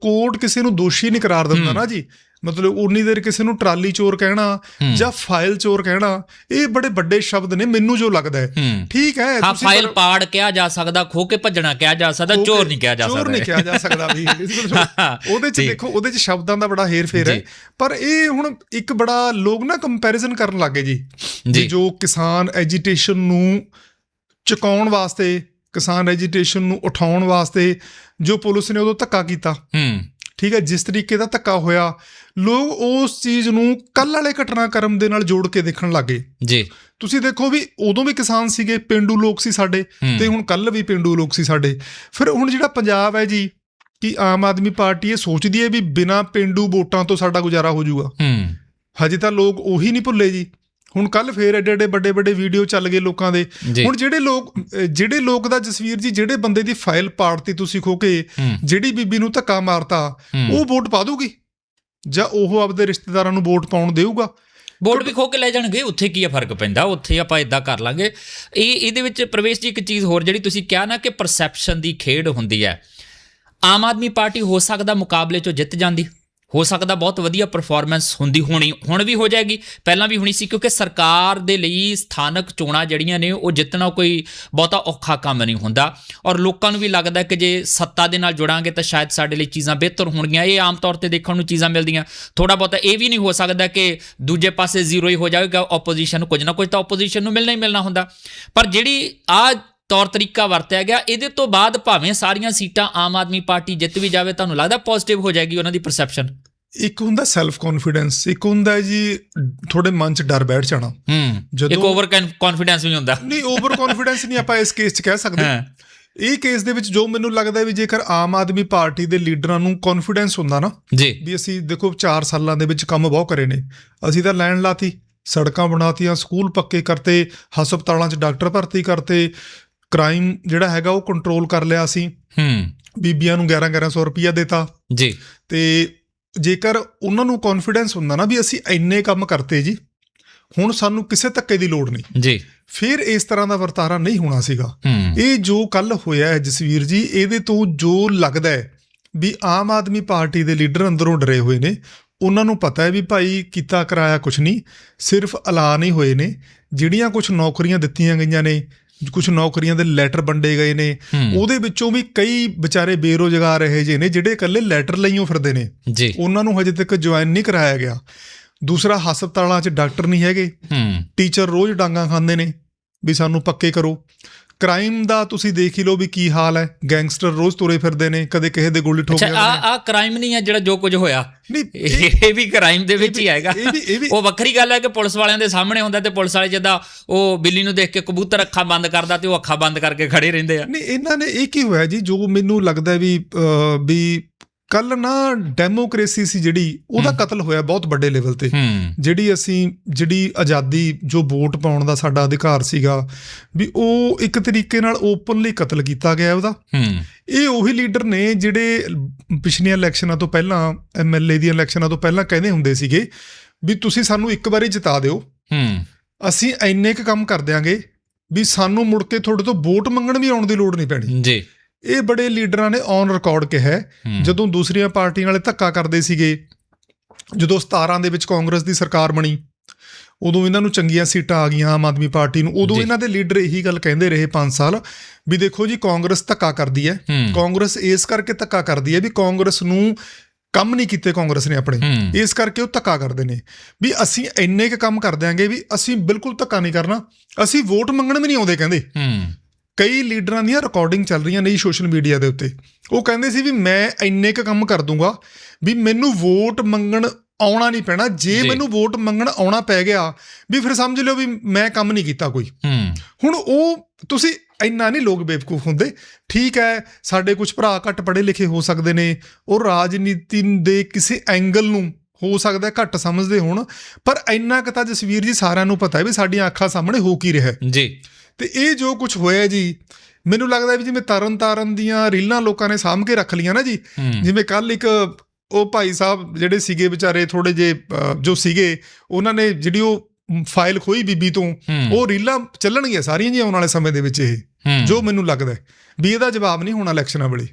ਕੋਰਟ ਕਿਸੇ ਨੂੰ ਦੋਸ਼ੀ ਨਹੀਂ ਕਰਾਰ ਦਿੰਦਾ ਨਾ ਜੀ ਮਤਲਬ ਉਨੀ ਦੇਰ ਕਿਸੇ ਨੂੰ ਟਰਾਲੀ ਚੋਰ ਕਹਿਣਾ। ਜਾਂ ਫਾਈਲ ਚੋਰ ਕਹਿਣਾ ਇਹ ਬੜੇ ਵੱਡੇ ਸ਼ਬਦ ਨੇ ਮੈਨੂੰ ਜੋ ਲੱਗਦਾ ਹੈ। ਠੀਕ ਹੈ ਤੁਸੀਂ ਫਾਈਲ ਪਾੜ ਕਿਹਾ ਜਾ ਸਕਦਾ ਖੋ ਕੇ ਭੱਜਣਾ ਕਿਹਾ ਜਾ ਸਕਦਾ ਚੋਰ ਨਹੀਂ ਕਿਹਾ ਜਾ ਸਕਦਾ ਚੋਰ ਨਹੀਂ ਕਿਹਾ ਜਾ ਸਕਦਾ ਵੀ। ਉਹਦੇ ਚ। ਦੇਖੋ ਉਹਦੇ ਚ ਸ਼ਬਦਾਂ ਦਾ ਬੜਾ ਹੇਰ ਫੇਰ ਹੈ। ਪਰ ਇਹ ਹੁਣ ਇੱਕ ਬੜਾ ਲੋਕ ਨਾ ਕੰਪੈਰੀਜ਼ਨ ਕਰਨ ਲੱਗੇ ਜੀ। ਜੋ। ਕਿਸਾਨ ਐਜੀਟੇਸ਼ਨ ਨੂੰ ਚੁਕਾਉਣ ਵਾਸਤੇ ਕਿਸਾਨ ਐਜੀਟੇਸ਼ਨ ਨੂੰ ਉਠਾਉਣ ਵਾਸਤੇ ਜੋ ਪੁਲਿਸ ਨੇ ਉਦੋਂ ਧੱਕਾ ਕੀਤਾ। ਹੂੰ। ਠੀਕ ਹੈ ਜਿਸ ਤਰੀਕੇ ਦਾ ਧੱਕਾ ਹੋਇਆ ਲੋਕ ਉਸ ਚੀਜ਼ ਨੂੰ ਕੱਲ ਵਾਲੇ ਘਟਨਾਕ੍ਰਮ ਦੇ ਨਾਲ ਜੋੜ ਕੇ ਦੇਖਣ ਲੱਗੇ ਜੀ। ਤੁਸੀਂ ਦੇਖੋ ਵੀ ਉਦੋਂ ਵੀ ਕਿਸਾਨ ਸੀਗੇ ਪਿੰਡੂ ਲੋਕ ਸੀ ਸਾਡੇ। ਤੇ ਹੁਣ ਕੱਲ ਵੀ ਪਿੰਡੂ ਲੋਕ ਸੀ ਸਾਡੇ। ਫਿਰ ਹੁਣ ਜਿਹੜਾ ਪੰਜਾਬ ਹੈ ਜੀ ਕਿ ਆਮ ਆਦਮੀ ਪਾਰਟੀ ਇਹ ਸੋਚਦੀ ਹੈ ਵੀ ਬਿਨਾਂ ਪਿੰਡੂ ਵੋਟਾਂ ਤੋਂ ਸਾਡਾ ਗੁਜ਼ਾਰਾ ਹੋ ਜਾਊਗਾ। ਹੂੰ। ਹਜੇ ਤਾਂ ਲੋਕ ਉਹੀ ਨਹੀਂ ਭੁੱਲੇ ਜੀ। ਹੁਣ ਕੱਲ ਫੇਰ ਐਡੇ ਐਡੇ ਵੱਡੇ ਵੱਡੇ ਵੀਡੀਓ ਚੱਲ ਗਏ ਲੋਕਾਂ ਦੇ। ਹੁਣ ਜਿਹੜੇ ਲੋਕ ਜਿਹੜੇ ਲੋਕ ਦਾ ਜਸਵੀਰ ਜੀ ਜਿਹੜੇ ਬੰਦੇ ਦੀ ਫਾਈਲ ਪਾੜਤੀ ਤੁਸੀਂ ਖੋ ਕੇ ਜਿਹੜੀ ਬੀਬੀ ਨੂੰ ਧੱਕਾ ਮਾਰਤਾ। ਉਹ ਵੋਟ ਪਾ ਦੂਗੀ? ਜਾਂ ਉਹ ਆਪਦੇ ਰਿਸ਼ਤੇਦਾਰਾਂ ਨੂੰ ਵੋਟ ਪਾਉਣ ਦੇਊਗਾ? ਵੋਟ ਵੀ ਖੋ ਕੇ ਲੈ ਜਾਣਗੇ ਉੱਥੇ ਕੀ ਆ ਫ਼ਰਕ ਪੈਂਦਾ? ਉੱਥੇ ਆਪਾਂ ਇਦਾਂ ਕਰ ਲਾਂਗੇ। ਇਹ ਇਹਦੇ ਵਿੱਚ ਪ੍ਰਵੇਸ਼ ਜੀ ਇੱਕ ਚੀਜ਼ ਹੋਰ ਜਿਹੜੀ ਤੁਸੀਂ ਕਿਹਾ ਨਾ ਕਿ ਪਰਸੈਪਸ਼ਨ ਦੀ ਖੇਡ ਹੁੰਦੀ ਹੈ। ਆਮ ਆਦਮੀ ਪਾਰਟੀ ਹੋ ਸਕਦਾ ਮੁਕਾਬਲੇ 'ਚੋਂ ਜਿੱਤ ਜਾਂਦੀ। ਹੋ ਸਕਦਾ ਬਹੁਤ ਵਧੀਆ ਪਰਫਾਰਮੈਂਸ ਹੁੰਦੀ ਹੋਣੀ, ਹੁਣ ਵੀ ਹੋ ਜਾਏਗੀ। ਪਹਿਲਾਂ ਵੀ ਹੋਣੀ ਸੀ, ਕਿਉਂਕਿ ਸਰਕਾਰ ਦੇ ਲਈ ਸਥਾਨਕ ਚੋਣਾਂ ਜਿਹੜੀਆਂ ਨੇ, ਉਹ ਜਿੱਤਣਾ ਕੋਈ ਬਹੁਤਾ ਔਖਾ ਕੰਮ ਨਹੀਂ ਹੁੰਦਾ। ਔਰ ਲੋਕਾਂ ਨੂੰ ਵੀ ਲੱਗਦਾ ਕਿ ਜੇ ਸੱਤਾ ਦੇ ਨਾਲ ਜੁੜਾਂਗੇ, ਤਾਂ ਸ਼ਾਇਦ ਸਾਡੇ ਲਈ ਚੀਜ਼ਾਂ ਬਿਹਤਰ ਹੋਣਗੀਆਂ। ਇਹ ਆਮ ਤੌਰ ਤੇ ਦੇਖਣ ਨੂੰ ਚੀਜ਼ਾਂ ਮਿਲਦੀਆਂ। ਥੋੜਾ ਬਹੁਤਾ ਇਹ ਵੀ ਨਹੀਂ ਹੋ ਸਕਦਾ ਕਿ ਦੂਜੇ ਪਾਸੇ ਜ਼ੀਰੋ ਹੀ ਹੋ ਜਾਵੇਗਾ। ਆਪੋਜੀਸ਼ਨ ਨੂੰ ਕੁਝ ਨਾ ਕੁਝ ਤਾਂ ਆਪੋਜੀਸ਼ਨ ਨੂੰ ਮਿਲਣਾ ਹੀ ਮਿਲਣਾ ਹੁੰਦਾ। ਪਰ ਜਿਹੜੀ ਆ ਤੌਰ ਤਰੀਕਾ ਵਰਤਿਆ ਗਿਆ। ਇਹਦੇ ਤੋਂ ਬਾਅਦ ਭਾਵੇਂ ਸਾਰੀਆਂ ਸੀਟਾਂ ਆਮ ਆਦਮੀ ਪਾਰਟੀ ਜਿੱਤ ਵੀ ਜਾਵੇ ਤੁਹਾਨੂੰ ਲੱਗਦਾ ਪੋਜ਼ਿਟਿਵ ਹੋ ਜਾਏਗੀ ਉਹਨਾਂ ਦੀ ਪਰਸੈਪਸ਼ਨ ਇੱਕ ਹੁੰਦਾ ਸੈਲਫ ਕੌਨਫੀਡੈਂਸ ਇੱਕ ਹੁੰਦਾ ਜੀ ਤੁਹਾਡੇ ਮਨ 'ਚ ਡਰ ਬੈਠ ਜਾਣਾ। ਹੂੰ। ਇੱਕ ਓਵਰ ਕੌਨਫੀਡੈਂਸ ਵੀ ਹੁੰਦਾ। ਨਹੀਂ ਓਵਰ ਕੌਨਫੀਡੈਂਸ ਨਹੀਂ ਆਪਾਂ ਇਸ ਕੇਸ 'ਚ ਕਹਿ ਸਕਦੇ। ਇਹ ਕੇਸ ਦੇ ਵਿੱਚ ਜੋ ਮੈਨੂੰ ਲੱਗਦਾ ਵੀ ਜੇਕਰ ਆਮ ਆਦਮੀ ਪਾਰਟੀ ਦੇ ਲੀਡਰਾਂ ਨੂੰ ਕੌਨਫੀਡੈਂਸ ਹੁੰਦਾ ਨਾ ਜੀ। ਵੀ ਅਸੀਂ ਦੇਖੋ 4 ਸਾਲਾਂ ਦੇ ਵਿੱਚ ਕੰਮ ਬਹੁਤ ਕਰੇ ਨੇ। ਅਸੀਂ ਤਾਂ ਲਾਈਨ ਲਾਤੀ ਸੜਕਾਂ ਬਣਾਤੀਆਂ ਸਕੂਲ ਪੱਕੇ ਕਰਤੇ ਹਸਪਤਾਲਾਂ 'ਚ ਡਾਕਟਰ ਭਰਤੀ ਕਰਤੇ ਕ੍ਰਾਈਮ ਜਿਹੜਾ ਹੈਗਾ ਉਹ ਕੰਟਰੋਲ ਕਰ ਲਿਆ ਅਸੀਂ ਹੂੰ। ਬੀਬੀਆਂ ਨੂੰ 11 1100 ਰੁਪਈਆ ਦੇਤਾ। ਜੀ। ਤੇ ਜੇਕਰ ਉਹਨਾਂ ਨੂੰ ਕੌਨਫੀਡੈਂਸ ਹੁੰਦਾ ਨਾ ਵੀ ਅਸੀਂ ਇੰਨੇ ਕੰਮ ਕਰਤੇ ਜੀ ਹੁਣ ਸਾਨੂੰ ਕਿਸੇ ਧੱਕੇ ਦੀ ਲੋੜ ਨਹੀਂ। ਜੀ। ਫਿਰ ਇਸ ਤਰ੍ਹਾਂ ਦਾ ਵਰਤਾਰਾ ਨਹੀਂ ਹੋਣਾ ਸੀਗਾ। ਇਹ ਜੋ ਕੱਲ ਹੋਇਆ ਹੈ ਜਸਵੀਰ ਜੀ ਇਹਦੇ ਤੋਂ ਜੋ ਲੱਗਦਾ ਹੈ ਵੀ ਆਮ ਆਦਮੀ ਪਾਰਟੀ ਦੇ ਲੀਡਰ ਅੰਦਰੋਂ ਡਰੇ ਹੋਏ ਨੇ ਉਹਨਾਂ ਨੂੰ ਪਤਾ ਹੈ ਵੀ ਭਾਈ ਕੀਤਾ ਕਰਾਇਆ ਕੁਝ ਨਹੀਂ ਸਿਰਫ ਐਲਾਨ ਹੀ ਹੋਏ ਨੇ ਜਿਹੜੀਆਂ ਕੁਝ ਨੌਕਰੀਆਂ ਦਿੱਤੀਆਂ ਗਈਆਂ ਨੇ ਕੁਝ ਨੌਕਰੀਆਂ ਦੇ ਲੈਟਰ ਵੰਡੇ ਗਏ ਨੇ। ਉਹਦੇ ਵਿੱਚੋਂ ਵੀ ਕਈ ਵਿਚਾਰੇ ਬੇਰੋਜ਼ਗਾਰ ਰਹੇ ਜੇ ਨੇ ਜਿਹੜੇ ਇਕੱਲੇ ਲੈਟਰ ਲਈਓ ਫਿਰਦੇ ਨੇ। ਜੀ। ਉਹਨਾਂ ਨੂੰ ਹਜੇ ਤੱਕ ਜੁਆਇਨ ਨਹੀਂ ਕਰਾਇਆ ਗਿਆ। ਦੂਸਰਾ ਹਸਪਤਾਲਾਂ 'ਚ ਡਾਕਟਰ ਨਹੀਂ ਹੈਗੇ। ਟੀਚਰ ਰੋਜ਼ ਡਾਂਗਾ ਖਾਂਦੇ ਨੇ ਵੀ ਸਾਨੂੰ ਪੱਕੇ ਕਰੋ। ਕ੍ਰਾਈਮ ਦਾ ਤੁਸੀਂ ਦੇਖ ਹੀ ਲਓ ਵੀ ਕੀ ਹਾਲ ਹੈ। ਗੈਂਗਸਟਰ ਰੋਜ਼ ਤੁਰੇ ਫਿਰਦੇ ਨੇ ਕਦੇ ਕਿਸੇ ਦੇ ਗੋਲੀ ਠੋਕ ਅੱਛਾ ਜਾਂਦੇ ਆ ਨੇ। ਆ ਕ੍ਰਾਈਮ ਨਹੀਂ ਆ ਜਿਹੜਾ ਜੋ ਕੁਝ ਹੋਇਆ। ਇਹ- ਵੀ ਕ੍ਰਾਈਮ ਦੇ ਵਿੱਚ ਹੀ ਆਏਗਾ। ਉਹ ਵੱਖਰੀ ਗੱਲ ਹੈ ਕਿ ਪੁਲਿਸ ਵਾਲਿਆਂ ਦੇ ਸਾਹਮਣੇ ਹੁੰਦਾ ਤੇ ਪੁਲਿਸ ਵਾਲੇ ਜਿੱਦਾਂ ਉਹ ਬਿੱਲੀ ਨੂੰ ਦੇਖ ਕੇ ਕਬੂਤਰ ਅੱਖਾਂ ਬੰਦ ਕਰਦਾ ਤੇ ਉਹ ਅੱਖਾਂ ਬੰਦ ਕਰਕੇ ਖੜੇ ਰਹਿੰਦੇ ਆ। ਨਹੀਂ ਇਹਨਾਂ ਨੇ ਇਹ ਕੀ ਹੋਇਆ ਜੀ? ਜੋ ਮੈਨੂੰ ਲੱਗਦਾ ਹੈ ਵੀ ਵੀ ਕੱਲ ਨਾ ਡੈਮੋਕ੍ਰੇਸੀ ਸੀ ਜਿਹੜੀ ਉਹਦਾ ਕਤਲ ਹੋਇਆ ਬਹੁਤ ਵੱਡੇ ਲੈਵਲ ਤੇ। ਜਿਹੜੀ ਅਸੀਂ ਜਿਹੜੀ ਆਜ਼ਾਦੀ ਜੋ ਵੋਟ ਪਾਉਣ ਦਾ ਸਾਡਾ ਅਧਿਕਾਰ ਸੀਗਾ ਵੀ ਉਹ ਇੱਕ ਤਰੀਕੇ ਨਾਲ ਓਪਨਲੀ ਕਤਲ ਕੀਤਾ ਗਿਆ ਉਹਦਾ। ਇਹ ਉਹੀ ਲੀਡਰ ਨੇ ਜਿਹੜੇ ਪਿਛਲੀਆਂ ਇਲੈਕਸ਼ਨਾਂ ਤੋਂ ਪਹਿਲਾਂ ਐਮਐਲਏ ਦੀਆਂ ਇਲੈਕਸ਼ਨਾਂ ਤੋਂ ਪਹਿਲਾਂ ਕਹਿੰਦੇ ਹੁੰਦੇ ਸੀਗੇ ਵੀ ਤੁਸੀਂ ਸਾਨੂੰ ਇੱਕ ਵਾਰੀ ਜਿਤਾ ਦਿਓ। ਅਸੀਂ ਇੰਨੇ ਕੁ ਕੰਮ ਕਰ ਦਿਆਂਗੇ ਵੀ ਸਾਨੂੰ ਮੁੜ ਕੇ ਤੁਹਾਡੇ ਤੋਂ ਵੋਟ ਮੰਗਣ ਵੀ ਆਉਣ ਦੀ ਲੋੜ ਨਹੀਂ ਪੈਣੀ। ਜੀ। ਇਹ ਬੜੇ ਲੀਡਰਾਂ ਨੇ ਔਨ ਰਿਕਾਰਡ ਕਿਹਾ। ਜਦੋਂ ਦੂਸਰੀਆਂ ਪਾਰਟੀਆਂ ਵਾਲੇ ਧੱਕਾ ਕਰਦੇ ਸੀਗੇ ਜਦੋਂ 17 ਦੇ ਵਿੱਚ ਕਾਂਗਰਸ ਦੀ ਸਰਕਾਰ ਬਣੀ ਉਦੋਂ ਇਹਨਾਂ ਨੂੰ ਚੰਗੀਆਂ ਸੀਟਾਂ ਆ ਗਈਆਂ ਆਮ ਆਦਮੀ ਪਾਰਟੀ ਨੂੰ ਉਦੋਂ। ਇਹਨਾਂ ਦੇ ਲੀਡਰ ਇਹੀ ਗੱਲ ਕਹਿੰਦੇ ਰਹੇ 5 ਸਾਲ ਵੀ ਦੇਖੋ ਜੀ ਕਾਂਗਰਸ ਧੱਕਾ ਕਰਦੀ ਹੈ। ਕਾਂਗਰਸ ਇਸ ਕਰਕੇ ਧੱਕਾ ਕਰਦੀ ਹੈ ਵੀ ਕਾਂਗਰਸ ਨੂੰ ਕੰਮ ਨਹੀਂ ਕੀਤੇ ਕਾਂਗਰਸ ਨੇ ਆਪਣੇ। ਇਸ ਕਰਕੇ ਉਹ ਧੱਕਾ ਕਰਦੇ ਨੇ ਵੀ ਅਸੀਂ ਇੰਨੇ ਕੁ ਕੰਮ ਕਰ ਦਿਆਂਗੇ ਵੀ ਅਸੀਂ ਬਿਲਕੁਲ ਧੱਕਾ ਨਹੀਂ ਕਰਨਾ ਅਸੀਂ ਵੋਟ ਮੰਗਣ ਵੀ ਨਹੀਂ ਆਉਂਦੇ ਕਹਿੰਦੇ ਕਈ ਲੀਡਰਾਂ ਦੀਆਂ ਰਿਕਾਰਡਿੰਗ ਚੱਲ ਰਹੀਆਂ ਨੇ ਸੋਸ਼ਲ ਮੀਡੀਆ ਦੇ ਉੱਤੇ। ਉਹ ਕਹਿੰਦੇ ਸੀ ਵੀ ਮੈਂ ਇੰਨੇ ਕੁ ਕੰਮ ਕਰ ਦੂੰਗਾ ਵੀ ਮੈਨੂੰ ਵੋਟ ਮੰਗਣ ਆਉਣਾ ਨਹੀਂ ਪੈਣਾ। ਜੇ। ਮੈਨੂੰ ਵੋਟ ਮੰਗਣ ਆਉਣਾ ਪੈ ਗਿਆ ਵੀ ਫਿਰ ਸਮਝ ਲਿਓ ਵੀ ਮੈਂ ਕੰਮ ਨਹੀਂ ਕੀਤਾ ਕੋਈ। ਹੁਣ ਉਹ ਤੁਸੀਂ ਇੰਨਾ ਨਹੀਂ ਲੋਕ ਬੇਵਕੂਫ ਹੁੰਦੇ। ਠੀਕ ਹੈ ਸਾਡੇ ਕੁਝ ਭਰਾ ਘੱਟ ਪੜ੍ਹੇ ਲਿਖੇ ਹੋ ਸਕਦੇ ਨੇ ਉਹ ਰਾਜਨੀਤੀ ਦੇ ਕਿਸੇ ਐਂਗਲ ਨੂੰ ਹੋ ਸਕਦਾ ਘੱਟ ਸਮਝਦੇ ਹੋਣ ਪਰ ਇੰਨਾ ਕੁ ਤਾਂ ਜਸਵੀਰ ਜੀ ਸਾਰਿਆਂ ਨੂੰ ਪਤਾ ਹੈ ਵੀ ਸਾਡੀਆਂ ਅੱਖਾਂ ਸਾਹਮਣੇ ਹੋ ਕੀ ਰਿਹਾ ਜੀ। ਤੇ ਇਹ ਜੋ ਕੁਝ ਹੋਇਆ ਜੀ ਮੈਨੂੰ ਲੱਗਦਾ ਵੀ ਜਿਵੇਂ ਤਰਨ ਤਾਰਨ ਦੀਆਂ ਰੀਲਾਂ ਲੋਕਾਂ ਨੇ ਸਾਂਭ ਕੇ ਰੱਖ ਲੀਆਂ ਨਾ ਜੀ ਜਿਵੇਂ ਕੱਲ ਇੱਕ ਉਹ ਭਾਈ ਸਾਹਿਬ ਜਿਹੜੇ ਸੀਗੇ ਵਿਚਾਰੇ ਥੋੜੇ ਜੇ ਜੋ ਸੀਗੇ ਉਹਨਾਂ ਨੇ ਜਿਹੜੀ ਉਹ ਫਾਈਲ ਖੋਈ ਬੀਬੀ ਤੋਂ। ਉਹ ਰੀਲਾਂ ਚੱਲਣਗੀਆਂ ਸਾਰੀਆਂ ਜੀ ਆਉਣ ਵਾਲੇ ਸਮੇਂ ਦੇ ਵਿੱਚ ਇਹ। ਜੋ ਮੈਨੂੰ ਲੱਗਦਾ ਵੀ ਇਹਦਾ ਜਵਾਬ ਨਹੀਂ ਹੋਣਾ ਇਲੈਕਸ਼ਨਾਂ ਵੇਲੇ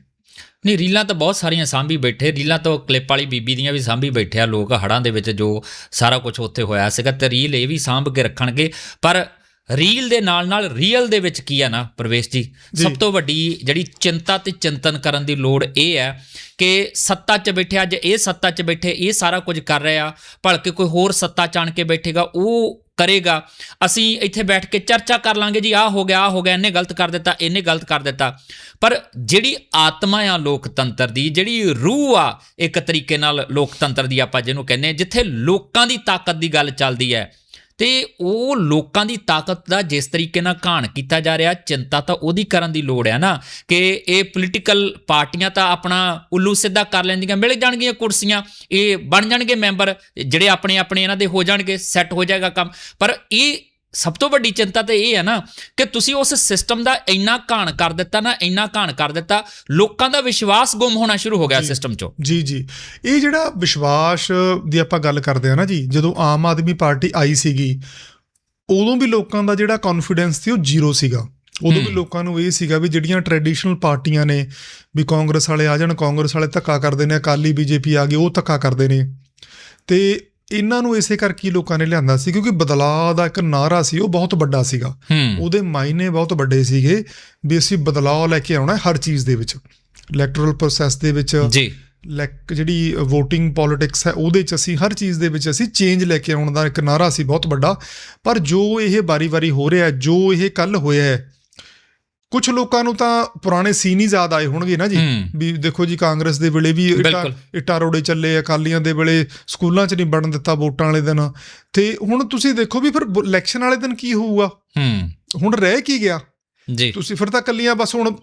ਨਹੀਂ ਰੀਲਾਂ ਤਾਂ ਬਹੁਤ ਸਾਰੀਆਂ ਸਾਂਭੀ ਬੈਠੇ ਰੀਲਾਂ ਤੋਂ ਕਲਿੱਪ ਵਾਲੀ ਬੀਬੀ ਦੀਆਂ ਵੀ ਸਾਂਭੀ ਬੈਠੇ ਆ ਲੋਕ ਹੜਾਂ ਦੇ ਵਿੱਚ ਜੋ ਸਾਰਾ ਕੁਝ ਉੱਥੇ ਹੋਇਆ ਸੀਗਾ ਤੇ ਰੀਲ ਇਹ ਵੀ ਸਾਂਭ ਕੇ ਰੱਖਣਗੇ ਪਰ ਰੀਲ ਦੇ ਨਾਲ ਨਾਲ ਰੀਅਲ ਦੇ ਵਿੱਚ ਕੀ ਆ ਨਾ ਪ੍ਰਵੇਸ਼ ਜੀ। ਸਭ ਤੋਂ ਵੱਡੀ ਜਿਹੜੀ ਚਿੰਤਾ ਤੇ ਚਿੰਤਨ ਕਰਨ ਦੀ ਲੋੜ ਇਹ ਹੈ ਕਿ ਸੱਤਾ 'ਚ ਬੈਠੇ ਅੱਜ ਇਹ ਸੱਤਾ 'ਚ ਬੈਠੇ ਇਹ ਸਾਰਾ ਕੁਝ ਕਰ ਰਹੇ ਆ ਭਲਕੇ ਕੋਈ ਹੋਰ ਸੱਤਾ ਚਾਣ ਕੇ ਬੈਠੇਗਾ ਉਹ ਕਰੇਗਾ। ਅਸੀਂ ਇੱਥੇ ਬੈਠ ਕੇ ਚਰਚਾ ਕਰ ਲਾਂਗੇ ਜੀ ਆਹ ਹੋ ਗਿਆ ਆਹ ਹੋ ਗਿਆ ਇਹਨੇ ਗਲਤ ਕਰ ਦਿੱਤਾ ਇਹਨੇ ਗਲਤ ਕਰ ਦਿੱਤਾ। ਪਰ ਜਿਹੜੀ ਆਤਮਾ ਆ ਲੋਕਤੰਤਰ ਦੀ ਜਿਹੜੀ ਰੂਹ ਆ ਇੱਕ ਤਰੀਕੇ ਨਾਲ ਲੋਕਤੰਤਰ ਦੀ ਆਪਾਂ ਜਿਹਨੂੰ ਕਹਿੰਦੇ ਆ ਜਿੱਥੇ ਲੋਕਾਂ ਦੀ ਤਾਕਤ ਦੀ ਗੱਲ ਚੱਲਦੀ ਹੈ ਤੇ ਉਹ ਲੋਕਾਂ ਦੀ ਤਾਕਤ ਦਾ ਜਿਸ ਤਰੀਕੇ ਨਾਲ ਘਾਣ ਕੀਤਾ ਜਾ ਰਿਹਾ, ਚਿੰਤਾ ਤਾਂ ਉਹਦੀ ਕਰਨ ਦੀ ਲੋੜ ਹੈ ਨਾ ਕਿ ਇਹ ਪੋਲੀਟੀਕਲ ਪਾਰਟੀਆਂ ਤਾਂ ਆਪਣਾ ਉੱਲੂ ਸਿੱਧਾ ਕਰ ਲੈਂਦੀਆਂ, ਮਿਲ ਜਾਣਗੀਆਂ ਕੁਰਸੀਆਂ, ਇਹ ਬਣ ਜਾਣਗੇ ਮੈਂਬਰ, ਜਿਹੜੇ ਆਪਣੇ ਆਪਣੇ ਇਹਨਾਂ ਦੇ ਹੋ ਜਾਣਗੇ ਸੈੱਟ ਹੋ ਜਾਏਗਾ ਕੰਮ। ਪਰ ਇਹ ਸਭ ਤੋਂ ਵੱਡੀ ਚਿੰਤਾ ਤਾਂ ਇਹ ਹੈ ਨਾ ਕਿ ਤੁਸੀਂ ਉਸ ਸਿਸਟਮ ਦਾ ਇੰਨਾ ਘਾਣ ਕਰ ਦਿੱਤਾ ਨਾ ਇੰਨਾ ਘਾਣ ਕਰ ਦਿੱਤਾ ਲੋਕਾਂ ਦਾ ਵਿਸ਼ਵਾਸ ਗੁੰਮ ਹੋਣਾ ਸ਼ੁਰੂ ਹੋ ਗਿਆ। ਸਿਸਟਮ 'ਚੋਂ ਜੀ ਜੀ ਇਹ ਜਿਹੜਾ ਵਿਸ਼ਵਾਸ ਦੀ ਆਪਾਂ ਗੱਲ ਕਰਦੇ ਆ ਨਾ ਜੀ ਜਦੋਂ ਆਮ ਆਦਮੀ ਪਾਰਟੀ ਆਈ ਸੀਗੀ ਉਦੋਂ ਵੀ ਲੋਕਾਂ ਦਾ ਜਿਹੜਾ ਕੌਨਫੀਡੈਂਸ ਸੀ ਉਹ ਜ਼ੀਰੋ ਸੀਗਾ ਉਦੋਂ ਵੀ। ਲੋਕਾਂ ਨੂੰ ਇਹ ਸੀਗਾ ਵੀ ਜਿਹੜੀਆਂ ਟ੍ਰੈਡੀਸ਼ਨਲ ਪਾਰਟੀਆਂ ਨੇ ਵੀ ਕਾਂਗਰਸ ਵਾਲੇ ਆ ਜਾਣ ਕਾਂਗਰਸ ਵਾਲੇ ਧੱਕਾ ਕਰਦੇ ਨੇ ਅਕਾਲੀ ਬੀਜੇਪੀ ਆ ਗਏ ਉਹ ਧੱਕਾ ਕਰਦੇ ਨੇ ਤੇ ਇਹਨਾਂ ਨੂੰ ਇਸੇ ਕਰਕੇ ਲੋਕਾਂ ਨੇ ਲਿਆਂਦਾ ਸੀ ਕਿਉਂਕਿ ਬਦਲਾਅ ਦਾ ਇੱਕ ਨਾਰਾ ਸੀ ਉਹ ਬਹੁਤ ਵੱਡਾ ਸੀਗਾ। ਉਹਦੇ ਮਾਇਨੇ ਬਹੁਤ ਵੱਡੇ ਸੀਗੇ ਵੀ ਅਸੀਂ ਬਦਲਾਅ ਲੈ ਕੇ ਆਉਣਾ ਹੈ ਹਰ ਚੀਜ਼ ਦੇ ਵਿੱਚ। ਇਲੈਕਟੋਰਲ ਪ੍ਰੋਸੈਸ ਦੇ ਵਿੱਚ ਜੀ। ਲੈਕ ਜਿਹੜੀ VOTING ਪੋਲਿਟਿਕਸ ਹੈ ਉਹਦੇ ਚ ਅਸੀਂ ਹਰ ਚੀਜ਼ ਦੇ ਵਿੱਚ ਅਸੀਂ ਚੇਂਜ ਲੈ ਕੇ ਆਉਣ ਦਾ ਇੱਕ ਨਾਰਾ ਸੀ ਬਹੁਤ ਵੱਡਾ। ਪਰ ਜੋ ਇਹ ਵਾਰੀ-ਵਾਰੀ ਹੋ ਰਿਹਾ ਜੋ ਇਹ ਕੱਲ ਹੋਇਆ ਹੈ ਕੁਝ ਲੋਕਾਂ ਨੂੰ ਤਾਂ ਪੁਰਾਣੇ ਸੀਨ ਹੀ ਯਾਦ ਆਏ ਹੋਣਗੇ ਨਾ ਜੀ। ਵੀ ਦੇਖੋ ਜੀ ਕਾਂਗਰਸ ਦੇ ਵੇਲੇ ਵੀ ਇੱਟਾਂ ਰੋੜੇ ਚੱਲੇ ਅਕਾਲੀਆਂ ਦੇ ਵੇਲੇ ਸਕੂਲਾਂ 'ਚ ਨਹੀਂ ਵੜਨ ਦਿੱਤਾ ਵੋਟਾਂ ਵਾਲੇ ਦਿਨ। ਤੇ ਹੁਣ ਤੁਸੀਂ ਦੇਖੋ ਵੀ ਫਿਰ ਇਲੈਕਸ਼ਨ ਵਾਲੇ ਦਿਨ ਕੀ ਹੋਊਗਾ? ਹੂੰ। ਹੁਣ ਰਹਿ ਕੀ ਗਿਆ? ਜੀ। ਤੁਸੀਂ ਫਿਰ ਤਾਂ ਕੱਲੀਆਂ ਬਸ ਹੁਣ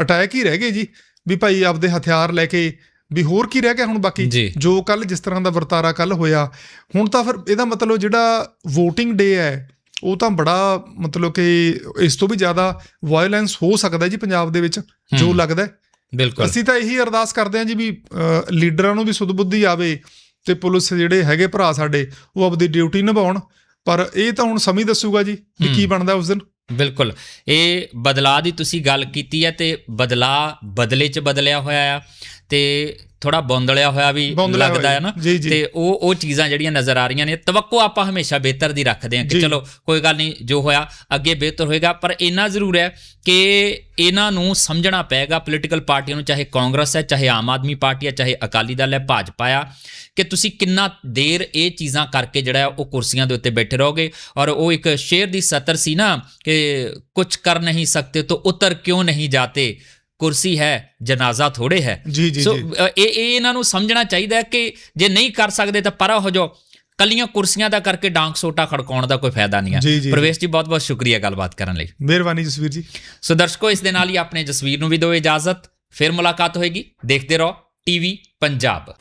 ਅਟੈਕ ਹੀ ਰਹਿ ਗਏ ਜੀ। ਵੀ ਭਾਈ ਆਪਦੇ ਹਥਿਆਰ ਲੈ ਕੇ ਵੀ ਹੋਰ ਕੀ ਰਹਿ ਗਿਆ ਹੁਣ ਬਾਕੀ? ਜੀ। ਕੱਲ ਜਿਸ ਤਰ੍ਹਾਂ ਦਾ ਵਰਤਾਰਾ ਕੱਲ ਹੋਇਆ। ਹੁਣ ਤਾਂ ਫਿਰ ਇਹਦਾ ਮਤਲਬ ਜਿਹੜਾ VOTING ਡੇ ਹੈ ਉਹ ਤਾਂ ਬੜਾ ਮਤਲਬ ਕਿ ਇਸ ਤੋਂ ਵੀ ਜ਼ਿਆਦਾ ਵਾਇਲੈਂਸ ਹੋ ਸਕਦਾ ਜੀ ਪੰਜਾਬ ਦੇ ਵਿੱਚ ਜੋ ਲੱਗਦਾ। ਬਿਲਕੁਲ। ਅਸੀਂ ਤਾਂ ਇਹੀ ਅਰਦਾਸ ਕਰਦੇ ਹਾਂ ਜੀ ਵੀ ਲੀਡਰਾਂ ਨੂੰ ਵੀ ਸੁਧ ਬੁੱਧੀ ਆਵੇ ਤੇ ਪੁਲਿਸ ਜਿਹੜੇ ਹੈਗੇ ਭਰਾ ਸਾਡੇ ਉਹ ਆਪਦੀ ਡਿਊਟੀ ਨਿਭਾਉਣ। ਪਰ ਇਹ ਤਾਂ ਹੁਣ ਸਮਝ ਦੱਸੂਗਾ ਜੀ ਕੀ ਹੂੰ। ਬਣਦਾ ਉਸ ਦਿਨ। ਬਿਲਕੁਲ। ਇਹ ਬਦਲਾਅ ਦੀ ਤੁਸੀਂ ਗੱਲ ਕੀਤੀ ਹੈ ਤੇ ਬਦਲਾਅ ਬਦਲੇ 'ਚ ਬਦਲਿਆ ਹੋਇਆ ਆ ਤੇ ਥੋੜਾ ਬੌਂਦਲਿਆ ਹੋਇਆ ਵੀ ਲੱਗਦਾ ਹੈ ਨਾ। ਤੇ ਉਹ ਉਹ ਚੀਜ਼ਾਂ ਜਿਹੜੀਆਂ ਨਜ਼ਰ ਆ ਰਹੀਆਂ ਨੇ ਤਵੱਕੋ ਆਪਾਂ ਹਮੇਸ਼ਾ ਬਿਹਤਰ ਦੀ ਰੱਖਦੇ ਹਾਂ ਕਿ। ਚਲੋ ਕੋਈ ਗੱਲ ਨਹੀਂ ਜੋ ਹੋਇਆ ਅੱਗੇ ਬਿਹਤਰ ਹੋਏਗਾ। ਪਰ ਇੰਨਾ ਜ਼ਰੂਰ ਹੈ ਕਿ ਇਹਨਾਂ ਨੂੰ ਸਮਝਣਾ ਪਏਗਾ ਪੋਲੀਟੀਕਲ ਪਾਰਟੀਆਂ ਨੂੰ ਚਾਹੇ ਕਾਂਗਰਸ ਹੈ ਚਾਹੇ ਆਮ ਆਦਮੀ ਪਾਰਟੀ ਹੈ ਚਾਹੇ ਅਕਾਲੀ ਦਲ ਹੈ ਭਾਜਪਾ ਆ ਕਿ ਤੁਸੀਂ ਕਿੰਨਾ ਦੇਰ ਇਹ ਚੀਜ਼ਾਂ ਕਰਕੇ ਜਿਹੜਾ ਉਹ ਕੁਰਸੀਆਂ ਦੇ ਉੱਤੇ ਬੈਠੇ ਰਹੋਗੇ। ਔਰ ਉਹ ਇੱਕ ਸ਼ੇਰ ਦੀ ਸਤਰ ਸੀ ਨਾ ਕਿ ਕੁਝ ਕਰ ਨਹੀਂ ਸਕਤੇ ਤਾਂ ਉਤਰ ਕਿਉਂ ਨਹੀਂ ਜਾਤੇ? ਕੁਰਸੀ ਹੈ ਜਨਾਜ਼ਾ ਥੋੜੇ ਹੈ। ਜੀ ਜੀ ਸੋ ਇਹ ਇਹ ਇਹਨਾਂ ਨੂੰ ਸਮਝਣਾ ਚਾਹੀਦਾ ਹੈ ਕਿ ਜੇ ਨਹੀਂ ਕਰ ਸਕਦੇ ਤਾਂ ਪਰਾ ਹੋ ਜਾਓ। ਕੱਲੀਆਂ ਕੁਰਸੀਆਂ ਦਾ ਕਰਕੇ ਡਾਂਕ ਸੋਟਾ ਖੜਕਾਉਣ ਦਾ ਕੋਈ ਫਾਇਦਾ ਨਹੀਂ ਹੈ। ਪ੍ਰਵੇਸ਼ ਜੀ ਬਹੁਤ ਬਹੁਤ ਸ਼ੁਕਰੀਆ ਗੱਲਬਾਤ ਕਰਨ ਲਈ। ਮਿਹਰਬਾਨੀ ਜਸਵੀਰ ਜੀ। ਸੋ ਦਰਸ਼ਕੋ ਇਸ ਦੇ ਨਾਲ ਹੀ ਆਪਣੇ ਜਸਵੀਰ ਨੂੰ ਵੀ ਦਿਓ ਇਜਾਜ਼ਤ। ਫਿਰ ਮੁਲਾਕਾਤ ਹੋਏਗੀ। ਦੇਖਦੇ ਰਹੋ ਟੀਵੀ ਪੰਜਾਬ।